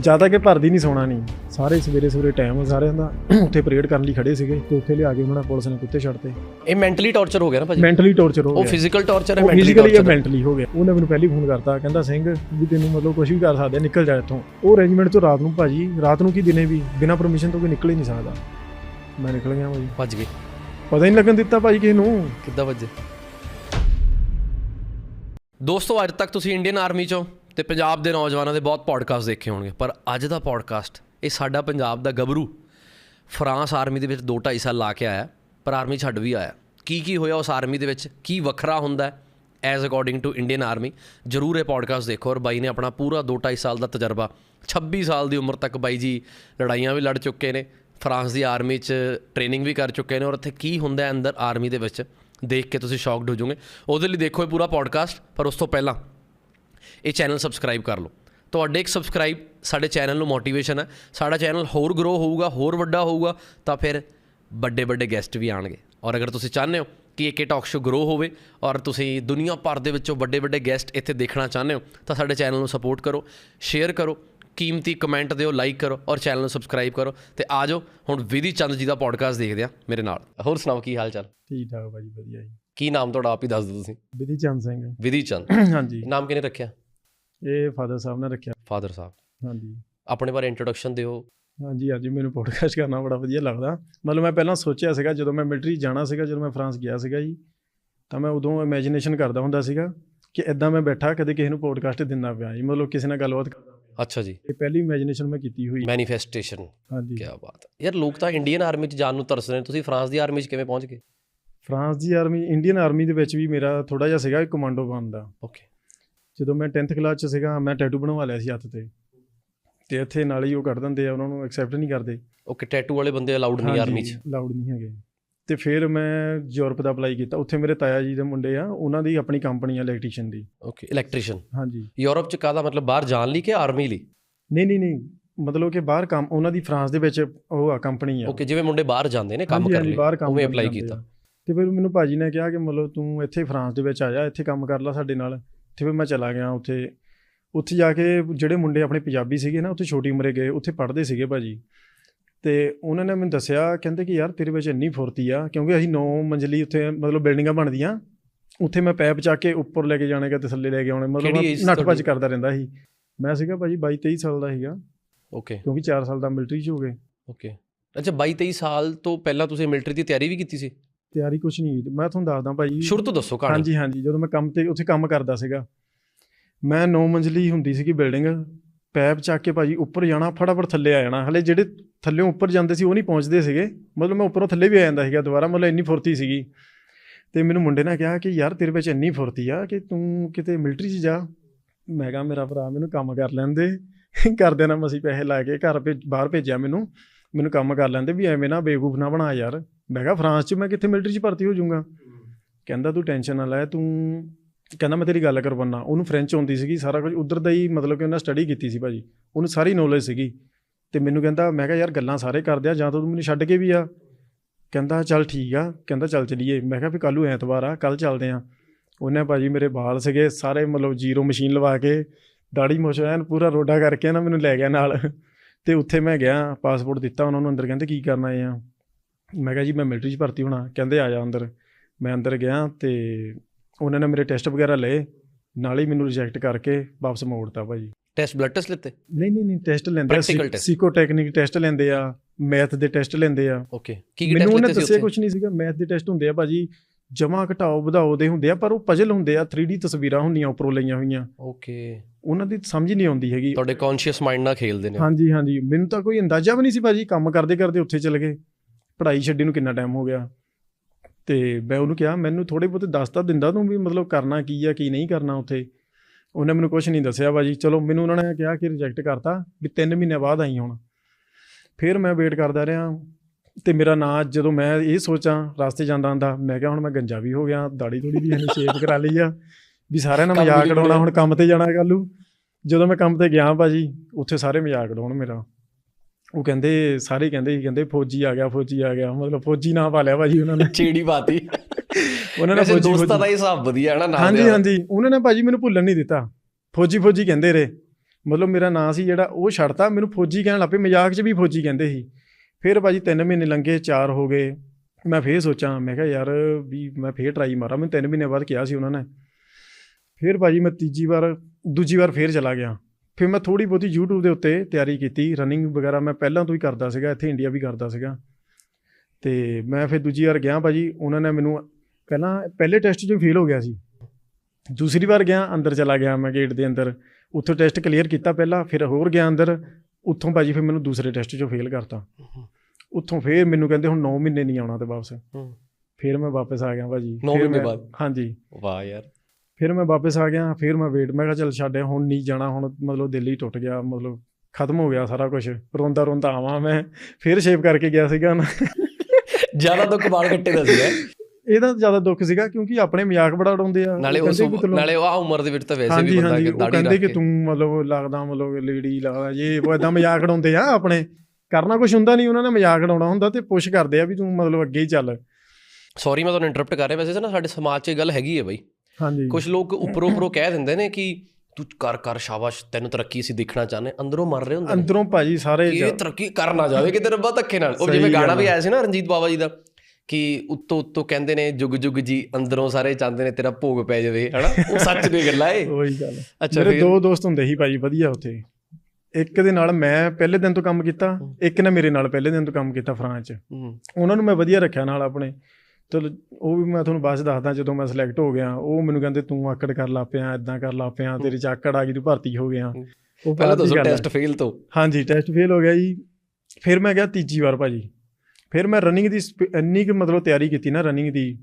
ਜ਼ਿਆਦਾ ਕਿ ਭਰਦੀ ਨਹੀਂ ਸੋਣਾ ਨਹੀਂ। ਸਾਰੇ ਸਵੇਰੇ ਸਵੇਰੇ ਟਾਈਮ ਸਾਰਿਆਂ ਦਾ। ਉੱਥੇ ਪਰੇਡ ਕਰਨ ਲਈ ਖੜੇ ਸੀਗੇ ਤੇ ਉੱਥੇ ਲਿਆ ਕੇ ਉਹਨਾਂ ਨੇ ਪੁਲਿਸ ਨੇ ਕੁੱਤੇ ਛੱਡਤੇ ਇਹ ਮੈਂਟਲੀ ਟੌਰਚਰ ਹੋ ਗਿਆ ਨਾ ਭਾਜੀ? ਮੈਂਟਲੀ ਟੌਰਚਰ ਹੋ ਉਹ ਗਿਆ। ਫਿਜ਼ੀਕਲ ਟੌਰਚਰ ਹੈ ਮੈਂਟਲੀ ਫਿਜ਼ੀਕਲੀ ਟੌਰਚਰ ਮੈਂਟਲੀ ਹੋ। ਗਿਆ। ਉਹਨੇ ਮੈਨੂੰ ਪਹਿਲੀ ਫੋਨ ਕਰਤਾ। ਕਹਿੰਦਾ ਸਿੰਘ ਵੀ ਤੈਨੂੰ ਮਤਲਬ ਕੁਝ ਵੀ ਕਰ ਸਕਦੇ ਆ, ਨਿਕਲ ਜਾ ਇੱਥੋਂ। ਉਹ ਰੈਜੀਮੈਂਟ ਤੋਂ ਰਾਤ ਨੂੰ ਭਾਜੀ ਰਾਤ ਨੂੰ ਕੀ ਦਿਨੇ ਵੀ? ਬਿਨਾਂ ਪਰਮਿਸ਼ਨ ਤੋਂ ਕੋਈ ਨਿਕਲ ਹੀ ਨਹੀਂ ਸਕਦਾ। ਮੈਂ ਨਿਕਲ ਗਿਆ ਭਾਜੀ। ਭੱਜ ਗਏ। ਪਤਾ ਹੀ ਨਹੀਂ ਲੱਗਣ ਦਿੱਤਾ ਭਾਜੀ ਕਿਸੇ ਨੂੰ। ਕਿੱਦਾਂ ਵੱਜੇ ਦੋਸਤੋ, ਅੱਜ ਤੱਕ ਤੁਸੀਂ ਇੰਡੀਅਨ ਆਰਮੀ ਚੋਂ ਤੇ ਪੰਜਾਬ ਦੇ ਨੌਜਵਾਨਾਂ ਦੇ ਬਹੁਤ ਪੋਡਕਾਸਟ ਦੇਖੇ ਹੋਣਗੇ, ਪਰ ਅੱਜ ਦਾ ਪੋਡਕਾਸਟ ਇਹ ਸਾਡਾ ਪੰਜਾਬ ਦਾ ਗੱਭਰੂ ਫਰਾਂਸ ਆਰਮੀ ਦੇ ਵਿੱਚ 2.5 ਸਾਲ ਲਾ ਕੇ ਆਇਆ, ਪਰ ਆਰਮੀ ਛੱਡ ਵੀ ਆਇਆ। ਕੀ ਕੀ ਹੋਇਆ ਉਸ ਆਰਮੀ ਦੇ ਵਿੱਚ? ਕੀ ਵੱਖਰਾ ਹੁੰਦਾ as according to Indian army ਜਰੂਰ ਇਹ ਪੋਡਕਾਸਟ ਦੇਖੋ ਔਰ ਬਾਈ ਨੇ ਆਪਣਾ ਪੂਰਾ 2.5 ਸਾਲ ਦਾ ਤਜਰਬਾ 26 ਸਾਲ ਦੀ ਉਮਰ ਤੱਕ ਬਾਈ ਜੀ ਲੜਾਈਆਂ ਵੀ ਲੜ ਚੁੱਕੇ ਨੇ, ਫਰਾਂਸ ਦੀ ਆਰਮੀ 'ਚ ਟ੍ਰੇਨਿੰਗ ਵੀ ਕਰ ਚੁੱਕੇ ਨੇ ਔਰ ਇੱਥੇ ਕੀ ਹੁੰਦਾ ਅੰਦਰ ਆਰਮੀ ਦੇ ਵਿੱਚ? ਦੇਖ ਕੇ ਤੁਸੀਂ ਸ਼ੌਕਡ ਹੋ ਜਾਓਗੇ। ਉਹਦੇ ਲਈ ਦੇਖੋ ਇਹ ਪੂਰਾ ਪੋਡਕਾਸਟ ਪਰ ਉਸ ਤੋਂ ਪਹਿਲਾਂ ਇਹ ਚੈਨਲ ਸਬਸਕ੍ਰਾਈਬ ਕਰ ਲਓ। ਤੁਹਾਡੇ ਇੱਕ ਸਬਸਕ੍ਰਾਈਬ ਸਾਡੇ ਚੈਨਲ ਨੂੰ ਮੋਟੀਵੇਸ਼ਨ ਹੈ। ਸਾਡਾ ਚੈਨਲ ਹੋਰ ਗਰੋ ਹੋਊਗਾ, ਹੋਰ ਵੱਡਾ ਹੋਊਗਾ, ਤਾਂ ਫਿਰ ਵੱਡੇ ਵੱਡੇ ਗੈਸਟ ਵੀ ਆਣਗੇ। ਔਰ ਅਗਰ ਤੁਸੀਂ ਚਾਹੁੰਦੇ ਹੋ ਕਿ ਇੱਕ ਟਾਕ ਸ਼ੋ ਗਰੋ ਹੋਵੇ ਔਰ ਤੁਸੀਂ ਦੁਨੀਆ ਭਰ ਦੇ ਵਿੱਚੋਂ ਵੱਡੇ ਵੱਡੇ ਗੈਸਟ ਇੱਥੇ ਦੇਖਣਾ ਚਾਹੁੰਦੇ ਹੋ, ਤਾਂ ਸਾਡੇ ਚੈਨਲ ਨੂੰ ਸਪੋਰਟ ਕਰੋ ਸ਼ੇਅਰ ਕਰੋ। ਕੀਮਤੀ ਕਮੈਂਟ ਦਿਓ ਲਾਈਕ ਕਰੋ ਔਰ ਚੈਨਲ ਨੂੰ ਸਬਸਕ੍ਰਾਈਬ ਕਰੋ ਤੇ ਆ ਜਾਓ ਹੁਣ ਵਿਧੀ ਚੰਦ ਜੀ ਦਾ ਪੋਡਕਾਸਟ ਦੇਖਦੇ ਆ ਮੇਰੇ ਨਾਲ। ਹੋਰ ਸੁਣਾਓ ਕੀ ਹਾਲ ਚਾਲ? ਠੀਕ ਠਾਕ ਭਾਜੀ ਵਧੀਆ ਜੀ। ਕੀ ਨਾਮ ਤੁਹਾਡਾ ਆਪ ਹੀ ਦੱਸ ਦਿਓ ਤੁਸੀਂ? ਵਿਧੀ ਚੰਦ ਸਿੰਘ। ਵਿਧੀ ਚੰਦ। ਹਾਂਜੀ। ਨਾਮ ਕਿਹਨੇ ਰੱਖਿਆ? ਇਹ ਫਾਦਰ ਸਾਹਿਬ ਨੇ ਰੱਖਿਆ। ਫਾਦਰ ਸਾਹਿਬ। ਹਾਂਜੀ। ਆਪਣੇ ਬਾਰੇ ਇੰਟਰੋਡਕਸ਼ਨ ਦਿਓ। ਹਾਂਜੀ ਹਾਂਜੀ ਮੈਨੂੰ ਪੋਡਕਾਸਟ ਕਰਨਾ ਬੜਾ ਵਧੀਆ ਲੱਗਦਾ। ਮਤਲਬ ਮੈਂ ਪਹਿਲਾਂ ਸੋਚਿਆ ਸੀਗਾ ਜਦੋਂ ਮੈਂ ਮਿਲਟਰੀ ਜਾਣਾ ਸੀਗਾ ਜਦੋਂ ਮੈਂ ਫਰਾਂਸ ਗਿਆ ਸੀਗਾ ਜੀ ਤਾਂ ਮੈਂ ਉਦੋਂ ਇਮੇਜਿਨੇਸ਼ਨ ਕਰਦਾ ਹੁੰਦਾ ਸੀਗਾ ਕਿ ਇਦਾਂ ਮੈਂ ਬੈਠਾ ਕਦੇ ਕਿਸੇ ਨੂੰ ਪੋਡਕਾਸਟ ਦਿੰਦਾ ਪਿਆ ਜੀ। ਮਤਲਬ ਕਿਸੇ ਨਾਲ ਗੱਲਬਾਤ ਕਰਦਾ ਅੱਛਾ ਜੀ। ਇਹ ਪਹਿਲੀ ਇਮੇਜਿਨੇਸ਼ਨ ਮੈਂ ਕੀਤੀ ਹੋਈ। ਮੈਨੀਫੈਸਟੇਸ਼ਨ ਹਾਂਜੀ। ਕੀ ਬਾਤ ਹੈ। ਯਾਰ ਲੋਕ ਤਾਂ ਇੰਡੀਅਨ ਆਰਮੀ 'ਚ ਜਾਣ ਨੂੰ ਤਰਸ ਰਹੇ ਨੇ। ਤੁਸੀਂ ਫਰਾਂਸ ਦੀ ਆਰਮੀ 'ਚ ਕਿਵੇਂ ਪਹੁੰਚ ਗਏ? ਫਰਾਂਸ ਦੀ ਆਰਮੀ ਇੰਡੀਅਨ ਆਰਮੀ ਦੇ ਵਿੱਚ ਵੀ ਮੇਰਾ ਥੋੜਾ ਜਿਹਾ ਸੀਗਾ ਕਮਾਂਡੋ ਬਣਦਾ ਓਕੇ ਜਦੋਂ ਮੈਂ 10th ਕਲਾਸ ਚ ਸੀਗਾ ਮੈਂ ਟੈਟੂ ਬਣਵਾ ਲਿਆ ਸੀ ਹੱਥ ਤੇ। ਤੇ ਇੱਥੇ ਨਾਲ ਹੀ ਉਹ ਕੱਢ ਦਿੰਦੇ ਆ ਉਹਨਾਂ ਨੂੰ ਐਕਸੈਪਟ ਨਹੀਂ ਕਰਦੇ। ਓਕੇ ਟੈਟੂ ਵਾਲੇ ਬੰਦੇ ਅਲਾਉਡ ਨਹੀਂ ਆਰਮੀ 'ਚ। ਲਾਊਡ ਨਹੀਂ ਹੈਗੇ। ਤੇ ਫਿਰ ਮੈਂ ਯੂਰਪ ਦਾ ਅਪਲਾਈ ਕੀਤਾ। ਉੱਥੇ ਮੇਰੇ ਤਾਇਆ ਜੀ ਦੇ ਮੁੰਡੇ ਆ ਉਹਨਾਂ ਦੀ ਆਪਣੀ ਕੰਪਨੀ ਆ ਇਲੈਕਟ੍ਰੀਸ਼ੀਅਨ ਦੀ। ਓਕੇ ਇਲੈਕਟ੍ਰੀਸ਼ੀਅਨ ਹਾਂਜੀ। ਯੂਰਪ 'ਚ ਕਾਹਦਾ ਮਤਲਬ ਬਾਹਰ ਜਾਣ ਲਈ ਕਿ ਆਰਮੀ ਲਈ? ਨਹੀਂ ਨਹੀਂ ਨਹੀਂ। ਮਤਲਬ ਕਿ ਬਾਹਰ ਕੰਮ ਉਹਨਾਂ ਦੀ ਫਰਾਂਸ ਦੇ ਵਿੱਚ ਉਹ ਆ ਕੰਪਨੀ ਆ। ਓਕੇ ਜਿਵੇਂ ਮੁੰਡੇ ਬਾਹਰ ਜਾਂਦੇ ਨੇ ਕੰਮ ਕਰਨ ਲਈ ਬਾਹਰ ਕੰਮ ਉਵੇਂ ਅਪਲਾਈ ਕੀਤਾ। ਤੇ ਫਿਰ ਮੈਨੂੰ ਭਾਜੀ ਨੇ ਕਿਹਾ ਕਿ ਮਤਲਬ ਤੂੰ ਇੱਥੇ ਫਰਾਂਸ ਦੇ ਵਿੱਚ ਆ ਜਾ ਇੱਥੇ ਕੰਮ ਕਰ ਲੈ ਸਾਡੇ ਨਾਲ। ਤੇ ਫਿਰ ਮੈਂ ਚਲਾ ਗਿਆ ਉੱਥੇ। ਉੱਥੇ ਜਾ ਕੇ ਜਿਹੜੇ ਮੁੰਡੇ ਆਪਣੇ ਪੰਜਾਬੀ ਸੀਗੇ ਨਾ ਉੱਥੇ ਛੋਟੀ ਉਮਰੇ ਗਏ ਉੱਥੇ ਪੜ੍ਹਦੇ ਸੀਗੇ ਭਾਜੀ। ਤੇ ਉਹਨਾਂ ਨੇ ਮੈਨੂੰ ਦੱਸਿਆ ਕਹਿੰਦੇ ਕਿ ਯਾਰ ਤੇਰੇ ਵਿੱਚ ਇੰਨੀ ਫੁਰਤੀ ਆ ਕਿਉਂਕਿ ਅਸੀਂ 9 ਮੰਜ਼ਲੀ ਉੱਥੇ ਮਤਲਬ ਬਿਲਡਿੰਗਾਂ ਬਣਦੀਆਂ ਉੱਥੇ ਮੈਂ ਪੈਪ ਚੱਕ ਕੇ ਉੱਪਰ ਲੈ ਕੇ ਜਾਣੇਗਾ ਤੇ ਥੱਲੇ ਲੈ ਕੇ ਆਉਣੇ ਮਤਲਬ ਤੁਹਾਡੀ? ਕਰਦਾ ਰਹਿੰਦਾ ਸੀ। ਮੈਂ ਸੀਗਾ ਭਾਜੀ 22 23 ਸਾਲ ਦਾ ਸੀਗਾ। ਓਕੇ ਕਿਉਂਕਿ 4 ਸਾਲ ਦਾ ਮਿਲਟਰੀ 'ਚ ਹੋ ਗਏ। ਓਕੇ ਅੱਛਾ 22 23 ਸਾਲ ਤੋਂ ਪਹਿਲਾਂ ਤੁਸੀਂ ਮਿਲਟਰੀ ਦੀ ਤਿਆਰੀ ਵੀ ਕੀਤੀ ਸੀ? ਤਿਆਰੀ ਕੁਛ ਨਹੀਂ ਮੈਂ ਤੁਹਾਨੂੰ ਦੱਸਦਾ ਭਾਜੀ। ਸ਼ੁਰੂ ਤੋਂ ਦੱਸੋ ਕਹਾਣੀ। ਹਾਂਜੀ ਹਾਂਜੀ। ਜਦੋਂ ਮੈਂ ਕੰਮ ਤੇ ਉੱਥੇ ਕੰਮ ਕਰਦਾ ਸੀਗਾ। ਮੈਂ 9 ਮੰਜ਼ਲੀ ਹੁੰਦੀ ਸੀਗੀ ਬਿਲਡਿੰਗ। ਪੈਪ ਚੱਕ ਕੇ ਭਾਜੀ ਉੱਪਰ ਜਾਣਾ, ਫਟਾਫਟ ਥੱਲੇ ਆ ਜਾਣਾ। ਹਲੇ ਜਿਹੜੇ ਥੱਲੇੋਂ ਉੱਪਰ ਜਾਂਦੇ ਸੀ, ਉਹ ਨਹੀਂ ਪਹੁੰਚਦੇ ਸੀਗੇ। ਮਤਲਬ ਮੈਂ ਉੱਪਰੋਂ ਥੱਲੇ ਵੀ ਆ ਜਾਂਦਾ ਸੀਗਾ ਦੁਬਾਰਾ, ਮਤਲਬ ਇੰਨੀ ਫੁਰਤੀ ਸੀਗੀ। ਤੇ ਮੈਨੂੰ ਮੁੰਡੇ ਨੇ ਕਿਹਾ ਕਿ ਯਾਰ ਤੇਰੇ ਵਿੱਚ ਇੰਨੀ ਫੁਰਤੀ ਆ ਕਿ ਤੂੰ ਕਿਤੇ ਮਿਲਟਰੀ 'ਚ ਜਾ। ਮੈਂ ਕਿਹਾ, ਮੇਰਾ ਭਰਾ ਮੈਨੂੰ ਕੰਮ ਕਰ ਲੈਂਦੇ। ਕਰਦੇ ਨਾ ਮਸੀਂ ਪੈਸੇ ਲਾ ਕੇ ਘਰ ਭੇਜ ਬਾਹਰ ਭੇਜਿਆ ਮੈਨੂੰ। ਮੈਨੂੰ ਕੰਮ ਕਰ ਲੈਂਦੇ ਵੀ ਐਵੇਂ ਨਾ ਬੇਵਕੂਫ ਨਾ ਬਣਾ ਯਾਰ। ਮੈਂ ਕਿਹਾ, ਫਰਾਂਸ 'ਚ ਮੈਂ ਕਿੱਥੇ ਮਿਲਟਰੀ 'ਚ ਭਰਤੀ ਹੋ ਜਾਊਂਗਾ? ਕਹਿੰਦਾ, ਤੂੰ ਟੈਨਸ਼ਨ ਨਾ ਲੈ, ਤੂੰ ਕਹਿੰਦਾ ਮੈਂ ਤੇਰੀ ਗੱਲ ਕਰਵਾਉਣਾ ਉਹਨੂੰ ਫ੍ਰੈਂਚ ਆਉਂਦੀ ਸੀਗੀ, ਸਾਰਾ ਕੁਝ ਉਧਰ ਦਾ ਹੀ ਮਤਲਬ ਕਿ ਉਹਨਾਂ ਸਟੱਡੀ ਕੀਤੀ ਸੀ ਭਾਜੀ। ਉਹਨੂੰ ਸਾਰੀ ਨੌਲੇਜ ਸੀਗੀ। ਤੇ ਮੈਨੂੰ ਕਹਿੰਦਾ, ਮੈਂ ਕਿਹਾ, ਯਾਰ, ਗੱਲਾਂ ਸਾਰੇ ਕਰਦੇ ਆ, ਜਾਂ ਤਾਂ ਤੂੰ ਮੈਨੂੰ ਛੱਡ ਕੇ ਵੀ ਆ। ਕਹਿੰਦਾ, ਚੱਲ ਠੀਕ ਆ। ਕਹਿੰਦਾ, ਚੱਲ ਚਲੀਏ। ਮੈਂ ਕਿਹਾ ਵੀ ਕੱਲ੍ਹ ਨੂੰ ਐਤਵਾਰ ਆ ਕੱਲ ਚੱਲਦੇ ਆ। ਉਹਨੇ ਭਾਜੀ ਮੇਰੇ ਵਾਲ ਸੀਗੇ, ਸਾਰੇ ਮਤਲਬ ਜ਼ੀਰੋ ਮਸ਼ੀਨ ਲਵਾ ਕੇ ਦਾੜੀ ਮੁੱਛ ਪੂਰਾ ਰੋਡਾ ਕਰਕੇ ਨਾ ਮੈਨੂੰ ਲੈ ਗਿਆ ਨਾਲ। ਤੇ ਉੱਥੇ ਮੈਂ ਗਿਆ ਪਾਸਪੋਰਟ ਦਿੱਤਾ ਉਹਨਾਂ ਨੂੰ, ਅੰਦਰ ਕਹਿੰਦੇ, ਕੀ ਕਰਨਾ ਆਏ ਆ? ਮੈਂ ਕਿਹਾ, ਜੀ, ਮੈਂ ਮਿਲਟਰੀ 'ਚ ਭਰਤੀ ਹੋਣਾ। ਕਹਿੰਦੇ, ਆ ਜਾ ਅੰਦਰ। ਮੈਂ ਅੰਦਰ ਗਿਆ ਤੇ ਉਹਨਾਂ ਨੇ ਮੇਰੇ ਟੈਸਟ ਵਗੈਰਾ ਲਏ ਨਾਲ ਹੀ ਮੈਨੂੰ ਰਿਜੈਕਟ ਕਰਕੇ ਵਾਪਸ ਮੋੜਤਾ ਭਾਜੀ। ਟੈਸਟ ਬਲੱਡ ਟੈਸਟ ਲਿੱਤੇ? ਨਹੀਂ ਨਹੀਂ ਨਹੀਂ ਟੈਸਟ ਲੈਂਦੇ ਆ. ਸਿਕੋ ਟੈਕਨਿਕ ਟੈਸਟ ਲੈਂਦੇ ਆ ਮੈਥ ਦੇ ਟੈਸਟ ਲੈਂਦੇ ਆ। ਓਕੇ ਕੀ ਕੀ ਟੈਸਟ ਲਿੱਤੇ ਸੀ ਦੱਸਿਆ ਕੁਝ ਨਹੀਂ ਸੀਗਾ ਮੈਥ ਦੇ ਟੈਸਟ ਹੁੰਦੇ ਆ ਭਾਜੀ ਜਮਾ ਘਟਾਓ ਵਧਾਓ ਦੇ ਹੁੰਦੇ ਆ ਪਰ ਉਹ ਪਜ਼ਲ ਹੁੰਦੇ ਆ 3D ਤਸਵੀਰਾਂ ਹੁੰਦੀਆਂ ਉੱਪਰੋਂ ਲਈਆਂ ਹੋਈਆਂ। ਓਕੇ ਉਹਨਾਂ ਦੀ ਸਮਝ ਨਹੀਂ ਆਉਂਦੀ ਹੈਗੀ। ਤੁਹਾਡੇ ਕੌਨਸ਼ੀਅਸ ਮਾਈਂਡ ਨਾਲ ਖੇਲਦੇ ਨੇ ਹਾਂਜੀ ਹਾਂਜੀ। ਮੈਨੂੰ ਤਾਂ ਕੋਈ ਅੰਦਾਜ਼ਾ ਵੀ ਨਹੀਂ ਸੀ ਭਾਜੀ ਕੰਮ ਕਰਦੇ ਕਰਦੇ ਉੱਥੇ ਚਲੇ ਗਏ। ਪੜ੍ਹਾਈ ਛੱਡੀ ਨੂੰ ਕਿੰਨਾ ਟਾਈਮ ਹੋ ਗਿਆ। ਤੇ ਮੈਂ ਉਹਨੂੰ ਕਿਹਾ ਮੈਨੂੰ ਥੋੜੇ ਬਹੁਤੇ ਦੱਸ ਤਾਂ ਦਿੰਦਾ ਤੂੰ ਵੀ ਮਤਲਬ ਕਰਨਾ ਕੀ ਆ ਕੀ ਨਹੀਂ ਕਰਨਾ ਉੱਥੇ? ਉਹਨੇ ਮੈਨੂੰ ਕੁਝ ਨਹੀਂ ਦੱਸਿਆ ਭਾਜੀ। ਚਲੋ ਮੈਨੂੰ ਉਹਨਾਂ ਨੇ ਕਿਹਾ ਕਿ ਰਿਜੈਕਟ ਕਰਤਾ ਵੀ 3 ਮਹੀਨੇ ਬਾਅਦ ਆਈ ਹੁਣ। ਫਿਰ ਮੈਂ ਵੇਟ ਕਰਦਾ ਰਿਹਾ ਤੇ ਮੇਰਾ ਨਾਂ ਜਦੋਂ ਮੈਂ ਇਹ ਸੋਚਾਂ ਰਸਤੇ ਜਾਂਦਾ ਹੁੰਦਾ ਮੈਂ ਕਿਹਾ ਹੁਣ ਮੈਂ ਗੰਜਾ ਵੀ ਹੋ ਗਿਆ ਦਾੜੀ ਥੋੜੀ ਵੀ ਹਨੇ ਸ਼ੇਪ ਕਰਾ ਲਈ ਆ ਵੀ ਸਾਰਿਆਂ ਨਾਲ ਮਜ਼ਾਕ ਉਡਾਉਣਾ ਬਣਿਆ। ਹੁਣ ਕੰਮ ਤੇ ਜਾਣਾ ਕੱਲੂ ਜਦੋਂ ਮੈਂ ਕੰਮ ਤੇ ਗਿਆ ਭਾਜੀ ਉੱਥੇ ਸਾਰੇ ਮਜ਼ਾਕ ਉਡਾਉਣ ਮੇਰਾ। ਉਹ ਕਹਿੰਦੇ ਸਾਰੇ ਕਹਿੰਦੇ ਸੀ ਕਹਿੰਦੇ ਫੌਜੀ ਆ ਗਿਆ ਫੌਜੀ ਆ ਗਿਆ। ਮਤਲਬ ਫੌਜੀ ਨਾਂ ਪਾ ਲਿਆ ਭਾਜੀ ਉਹਨਾਂ ਨੇ। ਚੀੜੀ ਬਾਤੀ ਉਹਨਾਂ ਨੇ ਫੌਜੀ ਦੋਸਤਾਂ ਦਾ ਹੀ ਹਿਸਾਬ ਵਧੀਆ ਹੈ ਨਾ ਨਾਮ ਹਾਂਜੀ ਹਾਂਜੀ। ਉਹਨਾਂ ਨੇ ਭਾਜੀ ਮੈਨੂੰ ਭੁੱਲਣ ਨਹੀਂ ਦਿੱਤਾ। ਫੌਜੀ ਫੌਜੀ ਕਹਿੰਦੇ ਰਹੇ। ਮਤਲਬ ਮੇਰਾ ਨਾਂ ਸੀ ਜਿਹੜਾ ਉਹ ਛੱਡਤਾ। ਮੈਨੂੰ ਫੌਜੀ ਕਹਿਣ ਲੱਪੇ ਮਜ਼ਾਕ 'ਚ ਵੀ ਫੌਜੀ ਕਹਿੰਦੇ ਸੀ। ਫਿਰ ਭਾਜੀ 3 ਮਹੀਨੇ ਲੰਘੇ 4 ਹੋ ਗਏ। ਮੈਂ ਫੇਰ ਸੋਚਾਂ ਮੈਂ ਕਿਹਾ ਯਾਰ ਵੀ ਮੈਂ ਫੇਰ ਟਰਾਈ ਮਾਰਾਂ। ਮੈਨੂੰ 3 ਮਹੀਨੇ ਬਾਅਦ ਕਿਹਾ ਸੀ ਉਹਨਾਂ ਨੇ। ਫਿਰ ਭਾਜੀ ਮੈਂ ਤੀਜੀ ਵਾਰ ਦੂਜੀ ਵਾਰ ਫੇਰ ਚਲਾ ਗਿਆ। ਫਿਰ ਮੈਂ ਥੋੜੀ ਬਹੁਤੀ YouTube ਦੇ ਉੱਤੇ ਤਿਆਰੀ ਕੀਤੀ ਰਨਿੰਗ ਵਗੈਰਾ ਮੈਂ ਪਹਿਲਾਂ ਤੋਂ ਹੀ ਕਰਦਾ ਸੀਗਾ ਇੱਥੇ ਇੰਡੀਆ ਵੀ ਕਰਦਾ ਸੀਗਾ। ਤੇ ਮੈਂ ਫਿਰ ਦੂਜੀ ਵਾਰ ਗਿਆ ਭਾਜੀ ਉਹਨਾਂ ਨੇ ਮੈਨੂੰ ਪਹਿਲਾਂ ਪਹਿਲੇ ਟੈਸਟ 'ਚ ਫੇਲ ਹੋ ਗਿਆ ਸੀ। ਦੂਸਰੀ ਵਾਰ ਗਿਆ ਅੰਦਰ ਚਲਾ ਗਿਆ ਮੈਂ ਗੇਟ ਦੇ ਅੰਦਰ। ਉੱਥੋਂ ਟੈਸਟ ਕਲੀਅਰ ਕੀਤਾ ਪਹਿਲਾਂ ਫਿਰ ਹੋਰ ਗਿਆ ਅੰਦਰ। ਉੱਥੋਂ ਭਾਜੀ ਫਿਰ ਮੈਨੂੰ ਦੂਸਰੇ ਟੈਸਟ 'ਚੋਂ ਫੇਲ ਕਰਤਾ। ਉੱਥੋਂ ਫਿਰ ਮੈਨੂੰ ਕਹਿੰਦੇ ਹੁਣ 9 ਮਹੀਨੇ ਨਹੀਂ ਆਉਣਾ ਤੇ ਵਾਪਸ। ਫਿਰ ਮੈਂ ਵਾਪਸ ਆ ਗਿਆ ਭਾਜੀ। ਨੌਂ ਫਿਰ ਮਹੀਨੇ ਮੈਂ- ਬਾਅਦ? ਹਾਂਜੀ। ਵਾਹ ਯਾਰ। ਫਿਰ ਮੈਂ ਵਾਪਸ ਆ ਗਿਆ ਫਿਰ ਮੈਂ ਵੇਟ ਮੈਂ ਕਿਹਾ ਚੱਲ ਛੱਡ ਹੁਣ ਨਹੀਂ ਜਾਣਾ ਹੁਣ ਮਤਲਬ ਦਿਲ ਹੀ ਟੁੱਟ ਗਿਆ ਮਤਲਬ ਖਤਮ ਹੋ ਗਿਆ ਸਾਰਾ ਕੁਝ ਰੋਂਦਾ ਰੋਂਦਾ ਆਵਾਂ ਮੈਂ ਫਿਰ ਸ਼ੇਪ ਕਰਕੇ ਗਿਆ ਸੀਗਾ ਨਾ ਜ਼ਿਆਦਾ ਦੁੱਖ ਬਾਲ ਕੱਟੇ ਦਾ ਸੀਗਾ। ਇਹਦਾ ਜ਼ਿਆਦਾ ਦੁੱਖ ਸੀਗਾ ਕਿਉਂਕਿ ਆਪਣੇ ਮਜ਼ਾਕ ਬੜਾ ਉਡਾਉਂਦੇ ਆ। ਨਾਲੇ ਉਸ ਨਾਲੇ ਉਹ ਆ ਉਮਰ ਦੇ ਵਿੱਚ ਤਾਂ ਵੈਸੇ ਵੀ ਬੰਦਾ ਕਿ ਦਾੜੀ ਕਹਿੰਦੇ ਕਿ ਤੂੰ ਮਤਲਬ ਲੱਗਦਾ ਮਤਲਬ ਲੇਡੀ ਲੱਗਦਾ ਇਹ ਉਹ ਇਦਾਂ ਮਜ਼ਾਕ ਉਡਾਉਂਦੇ ਆ ਆਪਣੇ ਕਰਨਾ ਕੁਝ ਹੁੰਦਾ ਨਹੀਂ ਉਹਨਾਂ ਨੇ ਮਜ਼ਾਕ ਉਡਾਉਣਾ ਹੁੰਦਾ ਤੇ ਪੁਸ਼ ਕਰਦੇ ਆ ਵੀ ਤੂੰ ਮਤਲਬ ਅੱਗੇ ਹੀ ਚੱਲ। ਸੌਰੀ ਮੈਂ ਤੁਹਾਨੂੰ ਇੰਟਰਰਪਟ ਕਰ ਰਿਹਾ ਵੈਸੇ ਨਾ ਸਾਡੇ ਸਮਾਜ 'ਚ ਇਹ ਗੱਲ ਹੈਗੀ ਹੈ ਬਈ। ਕੁਝ ਲੋਕ ਉੱਪਰੋਂ ਉੱਪਰੋਂ ਕਹਿ ਦਿੰਦੇ ਨੇ ਕਿ ਤੂੰ ਕਰ ਕਰ ਸ਼ਾਬਾਸ਼ ਤੈਨੂੰ ਤਰੱਕੀ ਅਸੀਂ ਦੇਖਣਾ ਚਾਹੁੰਦੇ। ਅੰਦਰੋਂ ਮਰ ਰਹੇ ਹੁੰਦੇ ਨੇ। ਅੰਦਰੋਂ ਭਾਜੀ ਸਾਰੇ ਇਹ ਤਰੱਕੀ ਕਰ ਨਾ ਜਾਵੇ ਕਿਤੇ ਰੱਬਾ ਧੱਕੇ ਨਾਲ। ਉਹ ਜਿਵੇਂ ਗਾਣਾ ਵੀ। ਆਇਆ ਸੀ ਨਾ ਰਣਜੀਤ ਬਾਵਾ ਜੀ ਦਾ ਕਿ ਉੱਤੋਂ ਉੱਤੋਂ ਕਹਿੰਦੇ ਨੇ ਜੁਗ ਜੁਗ ਜੀ ਅੰਦਰੋਂ ਸਾਰੇ ਚਾਹੁੰਦੇ ਨੇ ਤੇਰਾ ਭੋਗ ਪੈ ਜਾਵੇ ਹਨਾ? ਉਹ ਸੱਚ ਦੀ ਗੱਲਾਂ ਏ ਉਹੀ ਗੱਲ ਅੱਛਾ ਮੇਰੇ ਦੋ ਦੋਸਤ ਹੁੰਦੇ ਸੀ ਭਾਜੀ ਵਧੀਆ ਉੱਥੇ। ਇੱਕ ਦੇ ਨਾਲ ਮੈਂ ਪਹਿਲੇ ਦਿਨ ਤੋਂ ਕੰਮ ਕੀਤਾ ਇੱਕ ਨੇ ਮੇਰੇ ਨਾਲ ਪਹਿਲੇ ਦਿਨ ਤੋਂ ਕੰਮ ਕੀਤਾ ਫਰਾਂਸ 'ਚ। ਉਹਨਾਂ ਨੂੰ ਮੈਂ ਵਧੀਆ ਰੱਖਿਆ ਨਾਲ ਆਪਣੇ। ਚਲੋ ਉਹ ਵੀ ਮੈਂ ਤੁਹਾਨੂੰ ਬਾਅਦ 'ਚ ਦੱਸਦਾ ਜਦੋਂ ਮੈਂ ਸਿਲੈਕਟ ਹੋ ਗਿਆ ਉਹ ਮੈਨੂੰ ਕਹਿੰਦੇ ਤੂੰ ਆਕੜ ਕਰ ਲਾ ਪਿਆ ਇਦਾਂ ਕਰ ਲਾ ਪਿਆ ਤੇਰੇ ਚ ਆਕੜ ਆ ਗਈ ਤੂੰ ਭਰਤੀ ਹੋ ਗਿਆ। ਉਹ ਪਹਿਲਾਂ ਦੱਸੋ। ਟੈਸਟ ਫੇਲ ਤੋਂ। ਹਾਂਜੀ ਟੈਸਟ ਫੇਲ ਹੋ ਗਿਆ ਜੀ। ਫਿਰ ਮੈਂ ਗਿਆ ਤੀਜੀ ਵਾਰ ਭਾਜੀ। ਫਿਰ ਮੈਂ ਰਨਿੰਗ ਦੀ ਇੰਨੀ ਕਿ ਮਤਲਬ ਤਿਆਰੀ ਕੀਤੀ ਨਾ ਰਨਿੰਗ ਦੀ।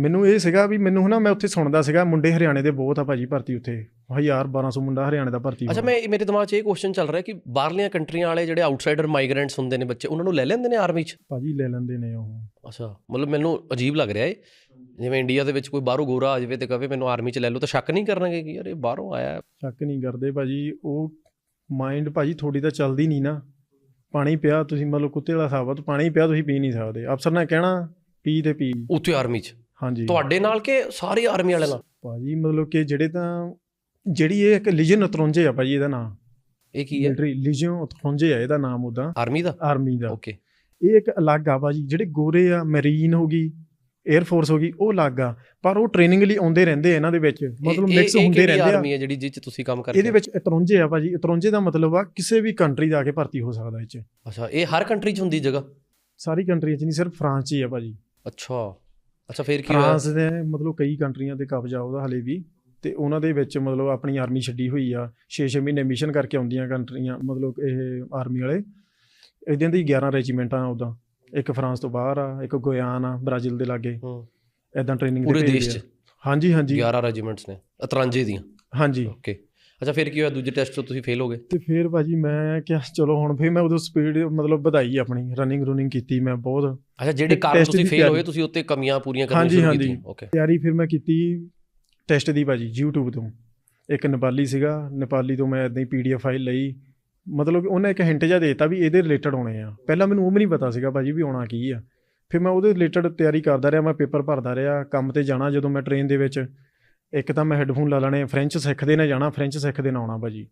ਮੈਨੂੰ ਇਹ ਸੀਗਾ ਵੀ ਮੈਨੂੰ ਹਨਾ ਮੈਂ ਉੱਥੇ ਸੁਣਦਾ ਸੀਗਾ ਮੁੰਡੇ ਹਰਿਆਣੇ ਦੇ ਬਹੁਤ ਆ ਭਾਜੀ ਭਰਤੀ ਉੱਥੇ। 1000 1200 ਮੁੰਡਾ ਹਰਿਆਣੇ ਦਾ ਭਰਤੀ ਅੱਛਾ। ਮੈਂ ਮੇਰੇ ਦਿਮਾਗ 'ਚ ਇਹ ਕੁਐਸਚਨ ਚੱਲ ਰਿਹਾ ਕਿ ਬਾਹਰਲੀਆਂ ਕੰਟਰੀਆਂ ਵਾਲੇ ਜਿਹੜੇ ਆਊਟਸਾਈਡਰ ਮਾਈਗ੍ਰੈਂਟਸ ਹੁੰਦੇ ਨੇ ਬੱਚੇ ਉਹਨਾਂ ਨੂੰ ਲੈ ਲੈਂਦੇ ਨੇ ਆਰਮੀ 'ਚ? ਭਾਜੀ ਲੈ ਲੈਂਦੇ ਨੇ ਉਹ। ਅੱਛਾ ਮਤਲਬ ਮੈਨੂੰ ਅਜੀਬ ਲੱਗ ਰਿਹਾ ਏ ਜਿਵੇਂ ਇੰਡੀਆ ਦੇ ਵਿੱਚ ਕੋਈ ਬਾਹਰੋਂ ਗੋਰਾ ਆ ਜਾਵੇ ਤੇ ਕਹੇ ਮੈਨੂੰ ਆਰਮੀ 'ਚ ਲੈ ਲਓ ਤਾਂ ਸ਼ੱਕ ਨਹੀਂ ਕਰਨਗੇ ਕਿ ਯਾਰ ਇਹ ਬਾਹਰੋਂ ਆਇਆ। ਸ਼ੱਕ ਨਹੀਂ ਕਰਦੇ ਭਾਜੀ ਉਹ ਮਾਈਂਡ ਭਾਜੀ ਥੋੜੀ ਤਾਂ ਚੱਲਦੀ ਨਹੀਂ ਨਾ। ਪਾਣੀ ਪਿਆ ਤੁਸੀਂ ਮਤਲਬ ਕੁੱਤੇ ਵਾਲਾ ਹਿਸਾਬ ਆ ਤਾਂ ਪਾਣੀ ਪਿਆ ਤੁਸੀਂ ਪੀ ਨਹੀਂ ਸਕਦੇ। ਅਫਸਰ ਨੇ ਕਹਿਣਾ ਪੀ ਤੇ ਪੀ। ਉੱਥੇ ਆਰਮੀ 'ਚ? ਹਾਂਜੀ। ਤੁਹਾਡੇ ਨਾਲ ਕਿ ਸਾਰੇ ਆਰਮੀ ਵਾਲਿਆਂ ਨਾਲ? ਭਾਜੀ ਮਤਲਬ ਕਿ ਜਿਹੜੇ ਤਾਂ ਜਿਹੜੀ ਇਹ ਇੱਕ ਲਿਜਨ ਉਤਰੰਜੇ ਆ ਭਾਜੀ ਇਹਦਾ ਨਾਮ ਇਹ ਕੀ ਹੈ? ਮਿਲਟਰੀ ਲਿਜਨ ਉਤਰੰਜੇ ਆ ਇਹਦਾ ਨਾਮ ਉਹਦਾ। ਆਰਮੀ ਦਾ? ਆਰਮੀ ਦਾ। ਓਕੇ ਇਹ ਇੱਕ ਅਲੱਗ ਆ ਭਾਜੀ ਜਿਹੜੇ ਗੋਰੇ ਆ ਮੈਰੀਨ ਹੋ ਗਈ 에ਅਰ ਫੋਰਸ ਹੋ ਗਈ ਉਹ ਅਲੱਗ ਆ। ਪਰ ਉਹ ਟ੍ਰੇਨਿੰਗ ਲਈ ਆਉਂਦੇ ਰਹਿੰਦੇ ਆ ਇਹਨਾਂ ਦੇ ਵਿੱਚ। ਮਤਲਬ ਮਿਕਸ ਹੁੰਦੇ ਰਹਿੰਦੇ ਆ। ਆਰਮੀ ਹੈ ਜਿਹੜੀ ਜਿਹ 'ਚ ਤੁਸੀਂ ਕੰਮ ਕਰਦੇ ਇਹਦੇ? ਵਿੱਚ ਇਤਰੰਜੇ ਆ ਭਾਜੀ। ਇਤਰੰਜੇ ਦਾ ਮਤਲਬ ਆ ਕਿਸੇ ਵੀ ਕੰਟਰੀ ਦਾ ਆ ਕੇ ਭਰਤੀ ਹੋ ਸਕਦਾ ਇਹ ਚ। ਅੱਛਾ ਇਹ ਹਰ ਕੰਟਰੀ 'ਚ ਹੁੰਦੀ ਜਗ੍ਹਾ? ਸਾਰੀ ਕੰਟਰੀਆਂ 'ਚ ਨਹੀਂ ਸਿਰਫ ਫਰਾਂਸ 'ਚ ਹੀ ਆ ਭਾਜੀ। ਅੱਛਾ। ਅੱਛਾ ਫਿਰ ਕੀ ਹੋਇਆ? ਫਰਾਂਸ ਦੇ ਮਤਲਬ ਕਈ ਕੰਟਰੀਆਂ ਤੇ ਕਬਜ਼ਾ ਉਹਦਾ ਹਲੇ ਵੀ ਤੇ ਉਹਨਾਂ ਦੇ ਵਿੱਚ ਮਤਲਬ ਆਪਣੀ ਆਰਮੀ ਛੱਡੀ ਹੋਈ ਆ 6-6 ਮਹੀਨੇ ਮਿਸ਼ਨ ਕਰਕੇ ਆਉਂਦੀਆਂ ਕੰਟਰੀਆਂ ਮਤਲਬ ਇਹ ਆਰਮੀ ਵਾਲੇ। ਇਹਦੀਆਂ ਦੀ 11 ਰੈਜੀਮੈਂਟਾਂ ਉਹਦਾ ਇੱਕ ਫਰਾਂਸ ਤੋਂ ਬਾਹਰ ਆ ਇੱਕ ਗੁਇਆਨ ਆ ਬ੍ਰਾਜ਼ੀਲ ਦੇ ਲਾਗੇ। ਹੂੰ। ਐਦਾਂ ਟ੍ਰੇਨਿੰਗ ਪੂਰੇ ਦੇਸ਼ 'ਚ? ਹਾਂਜੀ ਹਾਂਜੀ। 11 ਰੈਜੀਮੈਂਟਸ ਨੇ ਅਤਰਾਂਜੇ ਦੀਆਂ? ਹਾਂਜੀ। ਓਕੇ। ਅੱਛਾ ਫਿਰ ਕੀ ਹੋਇਆ? ਦੂਜੇ ਟੈਸਟ 'ਚ ਤੁਸੀਂ ਫੇਲ ਹੋ ਗਏ? ਤੇ ਫਿਰ ਭਾਜੀ ਮੈਂ ਕਿਹਾ ਚਲੋ ਹੁਣ ਫਿਰ ਮੈਂ ਉਦੋਂ ਸਪੀਡ ਮਤਲਬ ਵਧਾਈ ਆਪਣੀ ਰਨਿੰਗ ਰੂਨਿੰਗ ਕੀਤੀ ਮੈਂ ਬਹੁਤ। ਅੱਛਾ ਜਿਹੜੇ ਕਾਰਨ ਤੁਸੀਂ ਫੇਲ ਹੋਏ ਤੁਸੀਂ ਉੱਤੇ ਕਮੀਆਂ ਪੂਰੀਆਂ ਕਰਨੀਆਂ ਹਾਂਜੀ, ਸ਼ੁਰੂ। ਕੀਤੀਆਂ। ਓਕੇ ਤਿਆਰੀ ਫਿਰ ਮੈਂ ਕੀਤੀ ਟੈਸਟ ਦੀ ਭਾਜੀ YouTube ਤੋਂ। ਇੱਕ ਨੇਪਾਲੀ ਸੀਗਾ ਨੇਪਾਲੀ ਤੋਂ ਮੈਂ ਇਦਾਂ ਹੀ ਪੀਡੀਐਫ ਫਾਈਲ ਲਈ। ਮਤਲਬ ਉਹਨੇ ਇੱਕ ਹਿੰਟ ਜਿਹਾ ਦੇਤਾ ਵੀ ਇਹਦੇ ਰਿਲੇਟਡ ਹੋਣੇ ਆ। ਪਹਿਲਾਂ ਮੈਨੂੰ ਉਹ ਵੀ ਨਹੀਂ ਪਤਾ ਸੀਗਾ ਭਾਜੀ ਵੀ ਆਉਣਾ ਕੀ ਆ। ਫਿਰ ਮੈਂ ਉਹਦੇ ਰਿਲੇਟਡ ਤਿਆਰੀ ਕਰਦਾ ਰਿਹਾ ਮੈਂ ਪੇਪਰ ਭਰਦਾ ਰਿਹਾ ਕੰਮ ਤੇ ਜਾਣਾ ਜਦੋਂ ਮੈਂ ਟ੍ਰੇਨ ਦੇ ਵਿੱਚ। ਇੱਕ ਤਾਂ ਮੈਂ ਹੈੱਡਫੋਨ ਲਾ ਲੈਣੇ ਫ੍ਰੈਂਚ ਸਿੱਖਦੇ ਨੇ ਜਾਣਾ ਫ੍ਰੈਂਚ ਸਿੱਖਦੇ ਨਾ ਆਉਣਾ ਭਾਜੀ।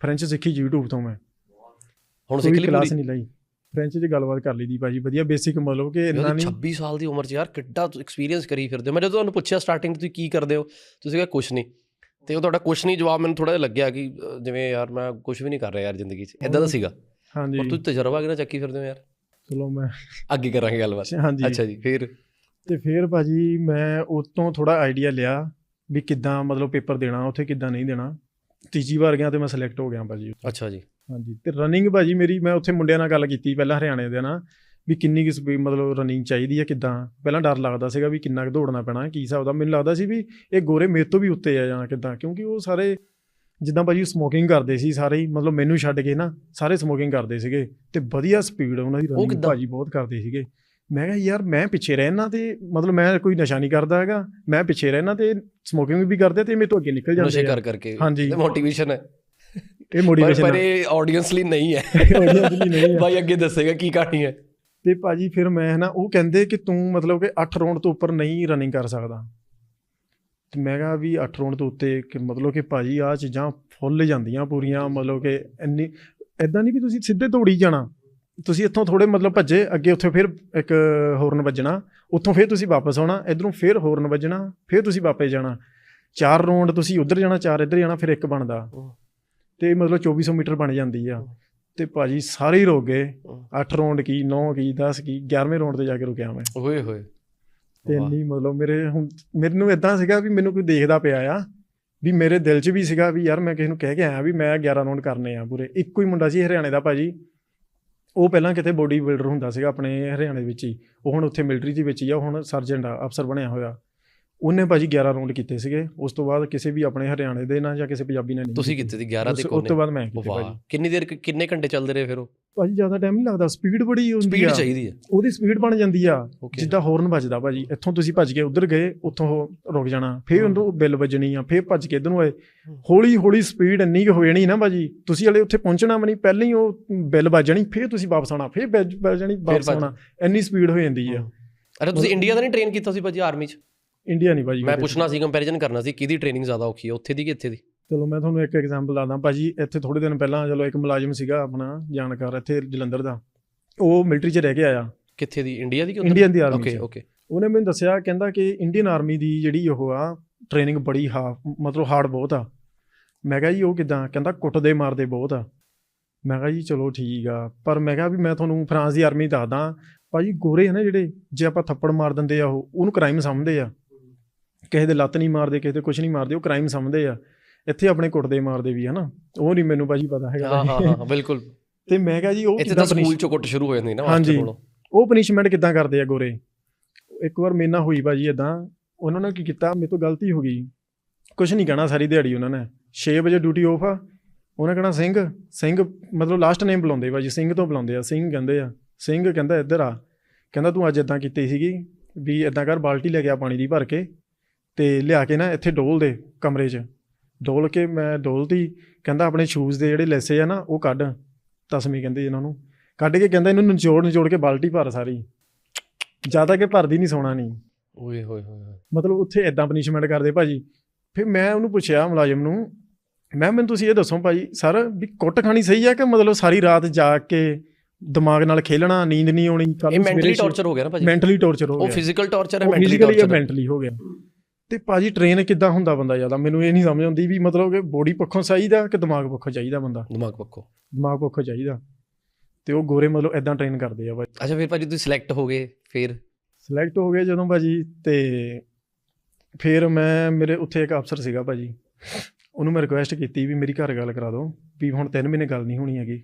ਫ੍ਰੈਂਚ ਸਿੱਖੀ YouTube ਤੋਂ ਮੈਂ। ਹੁਣ ਸਿੱਖ ਲਈ ਕਲਾਸ ਨਹੀਂ ਲਈ। ਫ੍ਰੈਂਚ 'ਚ ਗੱਲਬਾਤ ਕਰ ਲਈ ਦੀ ਭਾਜੀ ਵਧੀਆ ਬੇਸਿਕ ਮਤਲਬ ਕਿ ਇੰਨਾ ਨਹੀਂ 26 ਸਾਲ ਦੀ ਉਮਰ 'ਚ ਯਾਰ ਕਿੱਡਾ ਐਕਸਪੀਰੀਅੰਸ ਕਰੀ ਫਿਰਦੇ ਹੋ। ਮੈਂ ਜਦੋਂ ਤੁਹਾਨੂੰ ਪੁੱਛਿਆ ਸਟਾਰਟਿੰਗ ਤੁਸੀਂ ਕੀ ਕਰਦੇ ਹੋ ਤੁਸੀਂ ਕਿਹਾ ਕੁਛ ਨਹੀਂ। ਤੇ ਉਹ ਤੁਹਾਡਾ ਕੁਛ ਨਹੀਂ ਜਵਾਬ ਮੈਨੂੰ ਥੋੜਾ ਜਿਹਾ ਲੱਗਿਆ ਕਿ ਜਿਵੇਂ ਯਾਰ ਮੈਂ ਕੁਛ ਵੀ ਨਹੀਂ ਕਰ ਰਿਹਾ ਯਾਰ ਜ਼ਿੰਦਗੀ 'ਚ। ਇਦਾਂ ਦਾ ਸੀਗਾ। ਹਾਂਜੀ। ਪਰ ਤੁਸੀਂ ਤਜਰਬਾ ਕਿਹਨਾਂ ਚੱਕੀ ਫਿਰਦੇ ਹੋ ਯਾਰ? ਚਲੋ ਮੈਂ ਅੱਗੇ ਕਰਾਂਗੇ ਗੱਲਬਾਤ। ਹਾਂਜੀ। ਅੱਛਾ ਜੀ ਫਿਰ? ਤੇ ਫਿਰ ਭਾਜੀ ਮੈਂ ਉਸ ਤੋਂ ਥੋੜਾ ਆਈਡੀਆ ਲਿਆ। ਵੀ ਕਿੱਦਾਂ ਮਤਲਬ ਪੇਪਰ ਦੇਣਾ ਉੱਥੇ ਕਿੱਦਾਂ ਨਹੀਂ ਦੇਣਾ। ਤੀਜੀ ਵਾਰ ਗਿਆ ਤੇ ਮੈਂ ਸਿਲੈਕਟ ਹੋ ਗਿਆ ਭਾਜੀ। ਅੱਛਾ ਜੀ। ਹਾਂਜੀ ਤੇ ਰਨਿੰਗ ਭਾਜੀ ਮੇਰੀ ਮੈਂ ਉੱਥੇ ਮੁੰਡਿਆਂ ਨਾਲ ਗੱਲ ਕੀਤੀ ਪਹਿਲਾਂ ਹਰਿਆਣੇ ਦੇ ਨਾਲ ਵੀ ਕਿੰਨੀ ਕੁ ਸਪੀਡ ਮਤਲਬ ਰਨਿੰਗ ਚਾਹੀਦੀ ਹੈ ਕਿੱਦਾਂ? ਪਹਿਲਾਂ ਡਰ ਲੱਗਦਾ ਸੀਗਾ ਵੀ ਕਿੰਨਾ ਕੁ ਦੌੜਨਾ ਪੈਣਾ ਕੀ ਹਿਸਾਬ ਦਾ। ਮੈਨੂੰ ਲੱਗਦਾ ਸੀ ਵੀ ਇਹ ਗੋਰੇ ਮੇਰੇ ਤੋਂ ਵੀ ਉੱਤੇ ਆ ਜਾਂ ਕਿੱਦਾਂ ਕਿਉਂਕਿ ਉਹ ਸਾਰੇ ਜਿੱਦਾਂ ਭਾਜੀ ਸਮੋਕਿੰਗ ਕਰਦੇ ਸੀ ਸਾਰੇ ਹੀ ਮਤਲਬ ਮੈਨੂੰ ਛੱਡ ਕੇ ਨਾ ਸਾਰੇ ਸਮੋਕਿੰਗ ਕਰਦੇ ਸੀਗੇ ਤੇ ਵਧੀਆ ਸਪੀਡ ਉਹਨਾਂ ਦੀ ਰਨਿੰਗ? ਭਾਜੀ ਬਹੁਤ ਕਰਦੇ ਸੀਗੇ। ਮੈਂ ਕਿਹਾ ਯਾਰ ਮੈਂ ਪਿੱਛੇ ਰਹਿਣਾ ਤੇ ਮਤਲਬ ਮੈਂ ਕੋਈ ਨਸ਼ਾ ਨਹੀਂ ਕਰਦਾ ਹੈਗਾ। ਮੈਂ ਪਿੱਛੇ ਰਹਿਣਾ ਤੇ ਸਮੋਕਿੰਗ ਵੀ ਕਰਦੇ ਤੇ ਮੇਰੇ ਤੋਂ ਅੱਗੇ ਨਿਕਲ ਨਸ਼ੇ ਜਾਂਦੇ ਆ। ਕਰ ਕਰਕੇ। ਹਾਂਜੀ। ਮੋਟੀਵੇਸ਼ਨ ਹੈ। ਇਹ ਮੋਟੀਵੇਸ਼ਨ ਪਰ ਇਹ ਆਡੀਅנס ਲਈ ਨਹੀਂ ਹੈ। ਨਹੀਂ ਹੈ। ਭਾਈ ਅੱਗੇ ਦੱਸੇਗਾ ਕੀ ਕਹਾਣੀ ਹੈ। ਤੇ ਭਾਜੀ ਫਿਰ ਮੈਂ ਨਾ ਉਹ ਕਹਿੰਦੇ ਕਿ ਤੂੰ ਮਤਲਬ ਕਿ 8 ਰਾਉਂਡ ਤੋਂ ਉੱਪਰ ਨਹੀਂ ਰਨਿੰਗ ਕਰ ਸਕਦਾ। ਤੇ ਮੈਂ ਕਿਹਾ ਵੀ 8 ਰਾਉਂਡ ਤੋਂ ਉੱਤੇ ਕਿ ਮਤਲਬ ਕਿ ਭਾਜੀ ਆ ਚੀਜ਼ਾਂ ਫੁੱਲ ਜਾਂਦੀਆਂ ਪੂਰੀਆਂ ਮਤਲਬ ਕਿ ਇੰਨੀ ਐਦਾਂ ਨਹੀਂ ਵੀ ਤੁਸੀਂ ਸਿੱਧੇ ਦੌੜੀ ਜਾਣਾ। ਤੁਸੀਂ ਇੱਥੋਂ ਥੋੜੇ ਮਤਲਬ ਭੱਜੇ ਅੱਗੇ ਉੱਥੇ ਫਿਰ ਇੱਕ ਹੋਰਨ ਵੱਜਣਾ ਉੱਥੋਂ ਫਿਰ ਤੁਸੀਂ ਵਾਪਸ ਆਉਣਾ ਇਧਰੋਂ ਫਿਰ ਹੋਰਨ ਵੱਜਣਾ ਫਿਰ ਤੁਸੀਂ ਵਾਪਸ ਜਾਣਾ। ਚਾਰ ਰਾਉਂਡ ਤੁਸੀਂ ਉੱਧਰ ਜਾਣਾ ਚਾਰ ਇੱਧਰ ਜਾਣਾ ਫਿਰ ਇੱਕ ਬਣਦਾ। ਤੇ ਮਤਲਬ 2400 ਮੀਟਰ ਬਣ ਜਾਂਦੀ ਆ। ਤੇ ਭਾਜੀ ਸਾਰੇ ਰੁਕ ਗਏ। 8 ਰਾਉਂਡ ਕੀ 9 ਕੀ 10 ਕੀ 11ਵੇਂ ਰਾਉਂਡ ਤੇ ਜਾ ਕੇ ਰੁਕਿਆ ਮੈਂ। ਓਏ ਹੋਏ। ਤੇ। ਇੰਨੀ ਮਤਲਬ ਮੇਰੇ ਹੁਣ ਮੈਨੂੰ ਇਦਾਂ ਸੀਗਾ ਵੀ ਮੈਨੂੰ ਕੋਈ ਦੇਖਦਾ ਪਿਆ ਆ ਵੀ ਮੇਰੇ ਦਿਲ 'ਚ ਵੀ ਸੀਗਾ ਵੀ ਯਾਰ ਮੈਂ ਕਿਸੇ ਨੂੰ ਕਹਿ ਕੇ ਆਇਆ ਵੀ ਮੈਂ 11 ਰਾਉਂਡ ਕਰਨੇ ਆ ਪੂਰੇ। ਇੱਕੋ ਹੀ ਮੁੰਡਾ ਸੀ ਹਰਿਆਣੇ ਦਾ ਭਾਜੀ। ਉਹ ਪਹਿਲਾਂ ਕਿਤੇ ਬੋਡੀ ਬਿਲਡਰ ਹੁੰਦਾ ਸੀਗਾ ਆਪਣੇ ਹਰਿਆਣੇ ਵਿੱਚ ਹੀ, ਉਹ ਹੁਣ ਉੱਥੇ ਮਿਲਟਰੀ ਦੇ ਵਿੱਚ ਹੀ ਆ ਹੁਣ ਸਰਜੈਂਟ ਆ, ਅਫਸਰ ਬਣਿਆ ਹੋਇਆ। ਉਹਨੇ ਭਾਜੀ 11 ਰਾਉਂਡ ਕੀਤੇ ਸੀਗੇ। ਉਸ ਤੋਂ ਬਾਅਦ ਕਿਸੇ ਵੀ ਆਪਣੇ ਹਰਿਆਣੇ ਦੇ ਨਾਲ ਜਾਂ ਕਿਸੇ ਪੰਜਾਬੀ ਨਾਲ ਨਹੀਂ ਤੁਸੀਂ ਕੀਤੇ। ਸੀ 11 ਤੇ ਉਸ- ਤੋਂ ਬਾਅਦ ਮੈਂ ਕੀਤੇ ਭਾਜੀ। ਕਿੰਨੀ ਦੇਰ ਕਿੰਨੇ ਘੰਟੇ ਚੱਲਦੇ ਰਹੇ ਫਿਰ ਉਹ? ਭਾਜੀ ਜ਼ਿਆਦਾ ਟਾਈਮ ਨਹੀਂ ਲੱਗਦਾ। ਸਪੀਡ ਬੜੀ ਹੁੰਦੀ ਸਪੀਡ ਆ। ਚਾਹੀਦੀ ਹੈ ਉਹਦੀ ਸਪੀਡ ਬਣ ਜਾਂਦੀ ਆ। ਜਿੱਦਾਂ ਹੌਰਨ ਵੱਜਦਾ ਭਾਜੀ। ਇੱਥੋਂ ਤੁਸੀਂ ਭੱਜ ਕੇ ਉਧਰ ਗਏ ਉੱਥੋਂ ਰੁਕ ਜਾਣਾ। ਫੇਰ। ਉਹਨੂੰ ਬਿੱਲ ਵੱਜਣੀ ਆ। ਫੇਰ ਭੱਜ ਕੇ ਇਧਰ ਨੂੰ ਆਏ ਹੌਲੀ ਹੌਲੀ ਸਪੀਡ ਇੰਨੀ ਹੋ ਜਾਣੀ ਨਾ ਭਾਜੀ। ਤੁਸੀਂ ਹਲੇ ਉੱਥੇ ਪਹੁੰਚਣਾ ਵੀ ਨਹੀਂ। ਪਹਿਲਾਂ ਹੀ ਉਹ ਬਿੱਲ ਵੱਜਣੀ ਫੇਰ ਤੁਸੀਂ ਵਾਪਸ ਆਉਣਾ। ਫੇਰ ਵੱਜ ਵੱਜਣੀ ਵਾਪਸ। ਆਉਣਾ। ਇੰਨੀ ਸਪੀਡ ਹੋ ਜਾਂਦੀ ਆ। ਅਰੇ ਤੁਸੀਂ ਇੰਡੀਆ ਦਾ ਨਹੀਂ ਟ੍ਰੇਨ ਕੀਤਾ ਸੀ ਭਾਜੀ ਆਰਮੀ 'ਚ? ਇੰਡੀਆ ਨਹੀਂ ਭਾਜੀ ਮੈਂ। ਪੁੱਛਣਾ ਸੀ ਕੰਪੈਰੀਜ਼ਨ ਕਰਨਾ ਸੀ ਕਿਹਦੀ ਟ੍ਰੇਨਿੰਗ ਜ਼ਿਆਦਾ ਔਖੀ ਹੈ ਉੱਥੇ ਦੀ ਕਿ ਇੱਥੇ ਦੀ? ਚਲੋ ਮੈਂ ਤੁਹਾਨੂੰ ਇੱਕ ਐਗਜ਼ਾਮਪਲ ਦੱਸਦਾ ਭਾਜੀ ਇੱਥੇ ਥੋੜੇ ਦਿਨ ਪਹਿਲਾਂ ਚਲੋ ਇੱਕ ਮੁਲਾਜ਼ਮ ਸੀਗਾ ਆਪਣਾ ਜਾਣਕਾਰ ਇੱਥੇ ਜਲੰਧਰ ਦਾ। ਉਹ ਮਿਲਟਰੀ 'ਚ ਰਹਿ ਕੇ ਆਇਆ। ਕਿੱਥੇ ਦੀ? ਇੰਡੀਆ ਦੀ ਕਿ ਇੰਡੀਅਨ ਦੀ ਆਰਮੀ ਓਕੇ ਓਕੇ ਉਹਨੇ ਮੈਨੂੰ ਦੱਸਿਆ ਕਹਿੰਦਾ ਕਿ ਇੰਡੀਅਨ ਆਰਮੀ ਦੀ ਜਿਹੜੀ ਉਹ ਆ ਟ੍ਰੇਨਿੰਗ ਬੜੀ ਹਾ ਮਤਲਬ ਹਾਰਡ ਬਹੁਤ ਆ। ਮੈਂ ਕਿਹਾ ਜੀ ਉਹ ਕਿਦਾਂ? ਕਹਿੰਦਾ ਕੁੱਟਦੇ ਮਾਰਦੇ ਬਹੁਤ ਆ। ਮੈਂ ਕਿਹਾ ਜੀ ਚਲੋ ਠੀਕ ਆ। ਪਰ ਮੈਂ ਕਿਹਾ ਵੀ ਮੈਂ ਤੁਹਾਨੂੰ ਫਰਾਂਸ ਦੀ ਆਰਮੀ ਦੱਸਦਾ। ਭਾਜੀ ਗੋਰੇ ਆ ਨਾ ਜਿਹੜੇ ਜੇ ਆਪਾਂ ਥੱਪੜ ਮਾਰ ਦਿੰਦੇ ਆ ਉਹ ਉਹਨੂੰ ਕ੍ਰਾਈਮ ਸਮਝਦੇ ਆ। ਕਿਸੇ ਦੇ ਲੱਤ ਨਹੀਂ ਮਾਰਦੇ ਕਿਸੇ ਦੇ ਕੁਝ ਨਹੀਂ ਮਾਰਦੇ ਉਹ ਕ੍ਰਾਈਮ ਸਮਝਦੇ ਆ। ਇੱਥੇ ਆਪਣੇ ਕੁੱਟਦੇ ਮਾਰਦੇ ਵੀ ਹਨਾ ਉਹ ਨਹੀਂ ਮੈਨੂੰ ਭਾਜੀ ਪਤਾ ਹੈਗਾ ਹਾਂ ਹਾਂ ਹਾਂ ਬਿਲਕੁਲ। ਤੇ ਮੈਂ ਕਿਹਾ ਜੀ ਉਹ ਕਿੱਦਾਂ ਸਕੂਲ 'ਚੋਂ ਕੁੱਟ ਸ਼ੁਰੂ ਹੋ ਜਾਂਦੀ ਨਾ। ਮਾਸਟਰ ਕੋਲੋਂ ਉਹ ਪਨਿਸ਼ਮੈਂਟ ਕਿੱਦਾਂ ਕਰਦੇ ਆ ਗੋਰੇ? ਇੱਕ ਵਾਰ ਮੇਰੇ ਨਾਲ ਹੋਈ ਬਾਜੀ ਇਦਾਂ ਉਹਨਾਂ ਨੇ ਕੀ ਕੀਤਾ? ਮੇਰੇ ਤੋਂ ਗਲਤੀ ਹੋ ਗਈ। ਕੁਝ ਨਹੀਂ ਕਹਿਣਾ ਸਾਰੀ ਦਿਹਾੜੀ ਉਹਨਾਂ ਨੇ। 6 ਵਜੇ ਡਿਊਟੀ ਆਫ ਆ। ਉਹਨੇ ਕਹਿਣਾ ਸਿੰਘ ਸਿੰਘ ਮਤਲਬ ਲਾਸਟ ਨੇਮ ਬੁਲਾਉਂਦੇ ਬਾਜੀ ਸਿੰਘ ਤੋਂ ਬੁਲਾਉਂਦੇ ਆ। ਸਿੰਘ ਕਹਿੰਦੇ ਆ ਸਿੰਘ ਕਹਿੰਦਾ ਇੱਧਰ ਆ। ਕਹਿੰਦਾ ਤੂੰ ਅੱਜ ਇਦਾਂ ਕੀਤੀ ਸੀਗੀ ਵੀ ਇਦਾਂ ਕਰ ਬਾਲਟੀ ਲੈ ਗਿਆ ਪਾਣੀ ਦੀ ਭਰ ਕੇ। ਤੇ ਲਿਆ ਕੇ ਨਾ ਇੱਥੇ ਡੋਲ ਦੇ ਕਮਰੇ 'ਚ। ਡੋਲ ਕੇ ਮੈਂ ਡੋਲਤੀ ਕਹਿੰਦਾ ਆਪਣੇ ਸ਼ੂਜ਼ ਦੇ ਜਿਹੜੇ ਲੈਸੇ ਆ ਨਾ ਉਹ ਕੱਢ। ਤਸਮੀ ਕਹਿੰਦੇ ਇਹਨਾਂ ਨੂੰ। ਕੱਢ ਕੇ ਕਹਿੰਦਾ ਇਹਨੂੰ ਨਿਚੋੜ ਨਿਚੋੜ ਕੇ ਬਾਲਟੀ ਭਰ ਸਾਰੀ। ਜ਼ਿਆਦਾ ਕਿ ਭਰਦੀ ਨਹੀਂ ਸੋਣਾ ਨਹੀਂ। ਓਏ ਹੋਏ ਹੋਏ। ਮਤਲਬ ਉੱਥੇ ਐਦਾਂ ਪਨਿਸ਼ਮੈਂਟ ਕਰਦੇ ਭਾਜੀ। ਫਿਰ ਮੈਂ ਉਹਨੂੰ ਪੁੱਛਿਆ ਮੁਲਾਜ਼ਮ ਨੂੰ ਮੈਂ ਮੈਨੂੰ ਤੁਸੀਂ ਇਹ ਦੱਸੋ ਭਾਜੀ ਸਰ ਵੀ ਕੁੱਟ ਖਾਣੀ ਸਹੀ ਆ ਕਿ ਮਤਲਬ ਸਾਰੀ ਰਾਤ ਜਾਗ ਕੇ ਦਿਮਾਗ ਨਾਲ ਖੇਲਣਾ ਨੀਂਦ ਨਹੀਂ ਆਉਣੀ ਇਹ ਮੈਂਟਲੀ ਟੌਰਚਰ ਹੋ ਗਿਆ ਨਾ ਭਾਜੀ। ਮੈਂਟਲੀ ਟੌਰਚਰ ਹੋ ਉਹ ਗਿਆ। ਫਿਜ਼ੀਕਲ ਟੌਰਚਰ ਹੈ ਉਹ ਮੈਂਟਲੀ ਜਾਂ ਟੌਰਚਰ ਮੈਂਟਲੀ ਹੋ ਗਿਆ। ਤੇ ਭਾਜੀ ਟ੍ਰੇਨ ਕਿੱਦਾਂ ਹੁੰਦਾ ਬੰਦਾ ਜ਼ਿਆਦਾ? ਮੈਨੂੰ ਇਹ ਨਹੀਂ ਸਮਝ ਆਉਂਦੀ ਵੀ ਮਤਲਬ ਕਿ ਬੋਡੀ ਪੱਖੋਂ ਚਾਹੀਦਾ ਕਿ ਦਿਮਾਗ ਪੱਖੋਂ ਚਾਹੀਦਾ ਬੰਦਾ? ਦਿਮਾਗ ਪੱਕੋ ਦਿਮਾਗ ਪੱਖੋਂ ਚਾਹੀਦਾ। ਤੇ ਉਹ ਗੋਰੇ ਮਤਲਬ ਐਦਾਂ ਟ੍ਰੇਨ ਕਰਦੇ ਆ ਭਾਜੀ। ਅੱਛਾ ਫਿਰ ਭਾਜੀ ਤੁਸੀਂ ਸਿਲੈਕਟ ਹੋ ਗਏ ਫਿਰ? ਸਿਲੈਕਟ ਹੋ ਗਏ ਜਦੋਂ ਭਾਜੀ ਤੇ ਫਿਰ ਮੈਂ ਮੇਰੇ ਉੱਥੇ ਇੱਕ ਅਫਸਰ ਸੀਗਾ ਭਾਜੀ। ਉਹਨੂੰ ਮੈਂ ਰਿਕੁਐਸਟ ਕੀਤੀ ਵੀ ਮੇਰੀ ਘਰ ਗੱਲ ਕਰਾ ਦਿਓ ਵੀ ਹੁਣ 3 ਮਹੀਨੇ ਗੱਲ ਨਹੀਂ ਹੋਣੀ ਹੈਗੀ।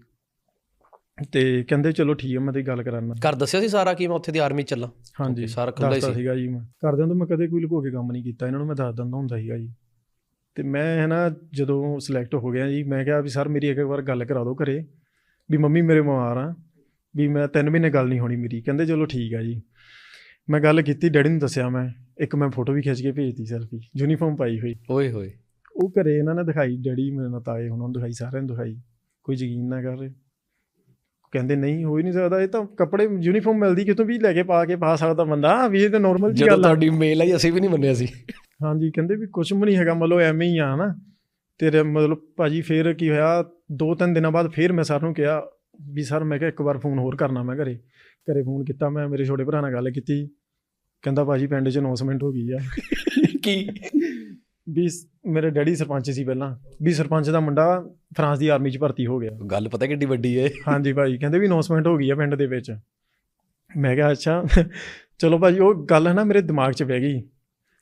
ਤੇ ਕਹਿੰਦੇ ਚਲੋ ਠੀਕ ਹੈ ਮੈਂ ਤੇ ਗੱਲ ਕਰਾਨਾ। ਘਰ ਦੱਸਿਆ ਸੀ ਸਾਰਾ ਕਿ ਮੈਂ ਉੱਥੇ ਦੀ ਆਰਮੀ ਚੱਲਾਂ? ਹਾਂਜੀ ਸਾਰਾ ਖੁੱਲ੍ਹਾ ਹੀ ਦੱਸਦਾ ਸੀ। ਸੀਗਾ ਜੀ ਮੈਂ। ਘਰਦਿਆਂ ਤੋਂ ਮੈਂ ਕਦੇ ਕੋਈ ਲੁਕੋ ਕੇ ਕੰਮ ਨਹੀਂ ਕੀਤਾ ਇਹਨਾਂ ਨੂੰ ਮੈਂ ਦੱਸ ਦਿੰਦਾ ਹੁੰਦਾ ਸੀਗਾ ਜੀ। ਤੇ ਮੈਂ ਹੈ ਨਾ ਜਦੋਂ ਸਿਲੈਕਟ ਹੋ ਗਿਆ ਜੀ ਮੈਂ ਕਿਹਾ ਵੀ ਸਰ ਮੇਰੀ ਇੱਕ ਵਾਰ ਗੱਲ ਕਰਾ ਦਿਓ ਘਰੇ ਵੀ ਮੰਮੀ ਮੇਰੇ ਬਿਮਾਰ ਆ ਵੀ ਮੈਂ 3 ਮਹੀਨੇ ਗੱਲ ਨਹੀਂ ਹੋਣੀ ਮੇਰੀ। ਕਹਿੰਦੇ ਚਲੋ ਠੀਕ ਆ ਜੀ। ਮੈਂ ਗੱਲ ਕੀਤੀ ਡੈਡੀ ਨੂੰ ਦੱਸਿਆ ਮੈਂ ਇੱਕ ਮੈਂ ਫੋਟੋ ਵੀ ਖਿੱਚ ਕੇ ਭੇਜਤੀ ਸੈਲਫੀ ਯੂਨੀਫਾਰਮ ਪਾਈ ਹੋਈ। ਓਏ ਹੋਏ। ਉਹ ਘਰੇ ਇਹਨਾਂ ਨੇ ਦਿਖਾਈ ਡੈਡੀ ਮੇਰੇ ਨਾਲ ਤਾਏ ਉਹਨਾਂ ਨੂੰ ਦਿਖਾਈ ਸਾਰਿਆਂ ਨੂੰ ਦਿਖਾਈ ਕੋਈ ਯਕੀਨ ਨਾ ਕਰ। ਕਹਿੰਦੇ ਨਹੀਂ ਹੋ ਹੀ ਨਹੀਂ ਸਕਦਾ ਇਹ ਤਾਂ ਕੱਪੜੇ ਯੂਨੀਫਾਰਮ ਮਿਲਦੀ ਕਿਤੋਂ ਵੀ ਲੈ ਕੇ ਪਾ ਕੇ ਪਾ ਸਕਦਾ ਬੰਦਾ ਵੀ ਇਹ ਤਾਂ ਨਾਰਮਲ ਜੀ ਜਦੋਂ ਗੱਲ ਆ। ਤੁਹਾਡੀ ਮੇਲ ਆਈ ਅਸੀਂ ਵੀ ਨਹੀਂ ਮੰਨਿਆ ਸੀ। ਹਾਂਜੀ ਕਹਿੰਦੇ ਵੀ ਕੁਝ ਵੀ ਨਹੀਂ ਹੈਗਾ ਮਤਲਬ ਐਵੇਂ ਹੀ ਆ ਨਾ। ਤੇਰੇ ਮਤਲਬ ਭਾਜੀ ਫੇਰ ਕੀ ਹੋਇਆ ਦੋ ਤਿੰਨ ਦਿਨਾਂ ਬਾਅਦ ਫੇਰ ਮੈਂ ਸਰ ਨੂੰ ਕਿਹਾ ਵੀ ਸਰ ਮੈਂ ਕਿਹਾ ਇੱਕ ਵਾਰ ਫੋਨ ਹੋਰ ਕਰਨਾ ਮੈਂ ਘਰੇ। ਘਰੇ ਫੋਨ ਕੀਤਾ ਮੈਂ ਮੇਰੇ ਛੋਟੇ ਭਰਾ ਨਾਲ ਗੱਲ ਕੀਤੀ। ਕਹਿੰਦਾ ਭਾਜੀ ਪਿੰਡ 'ਚ ਅਨਾਉਂਸਮੈਂਟ ਹੋ ਗਈ ਆ। ਕੀ? ਵੀ ਮੇਰੇ ਡੈਡੀ ਸਰਪੰਚ ਸੀ ਪਹਿਲਾਂ ਵੀ ਸਰਪੰਚ ਦਾ ਮੁੰਡਾ ਫਰਾਂਸ ਦੀ ਆਰਮੀ 'ਚ ਭਰਤੀ ਹੋ ਗਿਆ। ਗੱਲ ਪਤਾ ਕਿੱਡੀ ਵੱਡੀ ਹੈ ਹਾਂਜੀ ਭਾਈ ਕਹਿੰਦੇ ਵੀ ਅਨਾਉਂਸਮੈਂਟ ਹੋ ਗਈ ਆ ਪਿੰਡ ਦੇ ਵਿੱਚ। ਮੈਂ ਕਿਹਾ ਅੱਛਾ ਚਲੋ ਭਾਜੀ ਉਹ ਗੱਲ ਹੈ ਨਾ ਮੇਰੇ ਦਿਮਾਗ 'ਚ ਬਹਿ ਗਈ।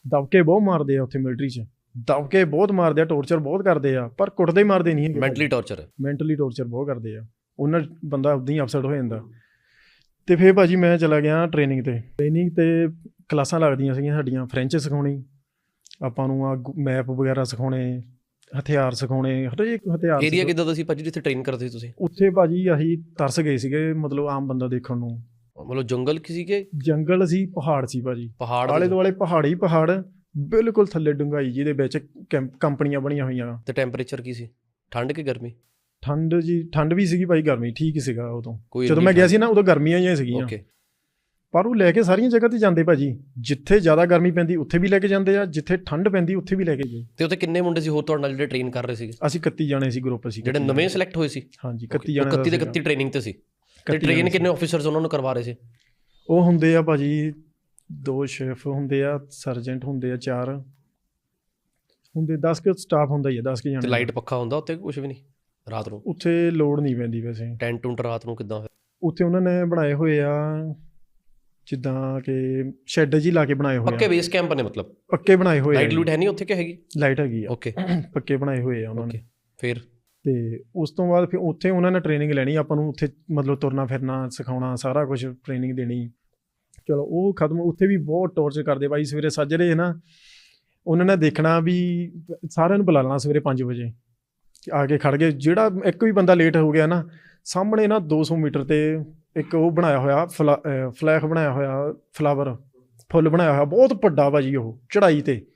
ਦਬਕੇ ਬਹੁਤ ਮਾਰਦੇ ਆ ਉੱਥੇ ਮਿਲਟਰੀ 'ਚ। ਦਬਕੇ ਬਹੁਤ ਮਾਰਦੇ ਆ ਟੌਰਚਰ ਬਹੁਤ ਕਰਦੇ ਆ ਪਰ ਕੁੱਟਦੇ ਮਾਰਦੇ ਨਹੀਂ ਹੈਗੇ ਮੈਂਟਲੀ ਟੌਰਚਰ ਮੈਂਟਲੀ ਟੌਰਚਰ ਬਹੁਤ ਕਰਦੇ ਆ। ਉਹਨਾਂ ਬੰਦਾ ਉਦਾਂ ਹੀ ਅਪਸੈਟ ਹੋ ਜਾਂਦਾ। ਤੇ ਫੇਰ ਭਾਜੀ ਮੈਂ ਚਲਾ ਗਿਆ ਟ੍ਰੇਨਿੰਗ ਤੇ। ਟ੍ਰੇਨਿੰਗ ਤੇ ਕਲਾਸਾਂ ਲੱਗਦੀਆਂ ਸੀਗੀਆਂ ਸਾਡੀਆਂ ਫ੍ਰੈਂਚ ਸਿਖਾਉਣੀ। ਆਪਾਂ ਨੂੰ ਆ ਮੈਪ ਵਗੈਰਾ ਸਿਖਾਉਣੇ ਹਥਿਆਰ ਸਿਖਾਉਣੇ ਹਰੇਕ ਹਥਿਆਰ ਏਰੀਆ ਕਿੱਦਾਂ ਦਾ ਸੀ ਭਾਜੀ ਜਿੱਥੇ ਟ੍ਰੇਨ ਕਰਦੇ ਸੀ ਤੁਸੀਂ? ਉੱਥੇ ਭਾਜੀ ਅਸੀਂ ਤਰਸ ਗਏ ਸੀਗੇ ਮਤਲਬ ਆਮ ਬੰਦਾ ਦੇਖਣ ਨੂੰ। ਮਤਲਬ ਜੰਗਲ ਕਿਸੇ ਕੇ ਜੰਗਲ ਸੀ ਪਹਾੜ ਸੀ ਭਾਜੀ। ਆਲੇ ਦੁਆਲੇ ਪਹਾੜੀ ਪਹਾੜ ਬਿਲਕੁਲ ਥੱਲੇ ਡੂੰਘਾਈ ਜਿਹਦੇ ਵਿੱਚ ਕੈਂਪ- ਕੰਪਨੀਆਂ ਬਣੀਆਂ ਹੋਈਆਂ। ਤੇ ਟੈਂਪਰੇਚਰ ਕੀ ਸੀ? ਠੰਡ ਕਿ ਗਰਮੀ? ਠੰਡ ਜੀ ਠੰਡ ਵੀ ਸੀਗੀ ਭਾਈ ਗਰਮੀ ਠੀਕ ਹੀ ਸੀਗਾ ਉਦੋਂ। ਜਦੋਂ ਮੈਂ ਗਿਆ ਸੀ ਨਾ ਉਦੋਂ ਗਰਮੀਆਂ ਹੀ ਸੀਗੀਆਂ। ਓਕੇ ਪਰ ਉਹ ਲੈ ਕੇ ਸਾਰੀਆਂ ਜਗ੍ਹਾ ਤੇ ਜਾਂਦੇ ਭਾਜੀ। ਜਿੱਥੇ ਜ਼ਿਆਦਾ ਗਰਮੀ ਪੈਂਦੀ ਉੱਥੇ ਵੀ ਲੈ ਕੇ ਜਾਂਦੇ ਆ ਜਿੱਥੇ ਠੰਡ ਪੈਂਦੀ ਉੱਥੇ ਵੀ ਲੈ ਕੇ ਗਏ। ਤੇ ਉੱਥੇ ਕਿੰਨੇ ਮੁੰਡੇ ਸੀ ਹੋਰ ਤੁਹਾਡੇ ਨਾਲ ਜਿਹੜੇ ਟ੍ਰੇਨ ਕਰ ਰਹੇ ਸੀਗੇ? ਅਸੀਂ 31 ਜਾਣੇ ਸੀ ਗਰੁੱਪ ਸੀ ਜਿਹੜੇ ਨਵੇਂ ਸਿਲੈਕਟ ਹੋਏ ਸੀ? ਹਾਂਜੀ 31 31 ਜਾਣੇ ਦੇ ਦਾ ਸੀਗਾ। 31 ਟ੍ਰੇਨਿੰਗ ਤੇ ਸੀ। ਤੇ 31 ਟ੍ਰੇਨ ਕਿੰਨੇ ਆਫੀਸਰਸ ਉਹਨਾਂ ਨੂੰ ਕਰਵਾ ਰਹੇ ਸੀ? ਉਹ ਹੁੰਦੇ ਆ ਭਾਜੀ ਦੋ ਸ਼ੈਫ ਹੁੰਦੇ ਆ ਸਰਜੈਂਟ ਹੁੰਦੇ ਆ ਚਾਰ। ਹੁੰਦੇ 10 ਕੁ ਸਟਾਫ ਹੁੰਦਾ ਹੀ ਆ 10 ਕੁ ਤੇ ਜਾਣੇ ਲਾਈਟ ਪੱਖਾ ਹੁੰਦਾ ਉੱਤੇ ਕੁਝ ਵੀ ਨਹੀਂ ਰਾਤ ਨੂੰ? ਉੱਥੇ ਲੋੜ ਨਹੀਂ ਪੈਂਦੀ ਵੈਸੇ। ਟੈਂਟ ਟੁੰਟ ਰਾਤ ਨੂੰ ਕਿੱਦਾਂ? ਉੱਥੇ ਉਹਨਾਂ ਨੇ ਬਣਾਏ ਹੋਏ ਆ ਜਿੱਦਾਂ ਕਿ ਸ਼ੈੱਡ ਜੀ ਲਾ ਕੇ ਬਣਾਏ ਹੋਏ ਪੱਕੇ ਬੇਸ ਕੈਂਪ ਨੇ ਮਤਲਬ? ਪੱਕੇ ਬਣਾਏ ਹੋਏ ਲਾਈਟ ਲੂਟ ਹੈ ਨਹੀਂ ਉੱਥੇ ਕਿ ਹੈਗੀ? ਲਾਈਟ ਹੈਗੀ ਆ। ਓਕੇ ਪੱਕੇ ਬਣਾਏ ਹੋਏ ਆ ਉਹਨਾਂ ਨੇ। ਫਿਰ? ਤੇ ਉਸ ਤੋਂ ਬਾਅਦ ਫਿਰ ਉੱਥੇ ਉਹਨਾਂ ਨੇ ਟ੍ਰੇਨਿੰਗ ਲੈਣੀ ਆਪਾਂ ਨੂੰ ਉੱਥੇ ਮਤਲਬ ਤੁਰਨਾ ਫਿਰਨਾ ਸਿਖਾਉਣਾ ਸਾਰਾ ਕੁਝ ਟ੍ਰੇਨਿੰਗ ਦੇਣੀ। ਚਲੋ ਉਹ ਖਤਮ ਉੱਥੇ ਵੀ ਬਹੁਤ ਟੌਰਚਰ ਕਰਦੇ ਬਾਈ ਸਵੇਰੇ ਸੱਜਰੇ ਨਾ। ਉਹਨਾਂ ਨੇ ਦੇਖਣਾ ਵੀ ਸਾਰਿਆਂ ਨੂੰ ਬੁਲਾ ਲੈਣਾ ਸਵੇਰੇ 5 ਵਜੇ। ਆ ਕੇ ਖੜ ਗਏ। ਜਿਹੜਾ ਇੱਕ ਵੀ ਬੰਦਾ ਲੇਟ ਹੋ ਗਿਆ ਨਾ ਸਾਹਮਣੇ ਨਾ 200 ਮੀਟਰ ਤੇ ਇੱਕ ਉਹ ਬਣਾਇਆ ਹੋਇਆ ਫਲੈਗ ਬਣਾਇਆ ਹੋਇਆ, ਫਲਾਵਰ, ਫੁੱਲ ਬਣਾਇਆ ਹੋਇਆ, ਬਹੁਤ ਵੱਡਾ ਭਾਜੀ ਉਹ ਚੜਾਈ ਤੇ।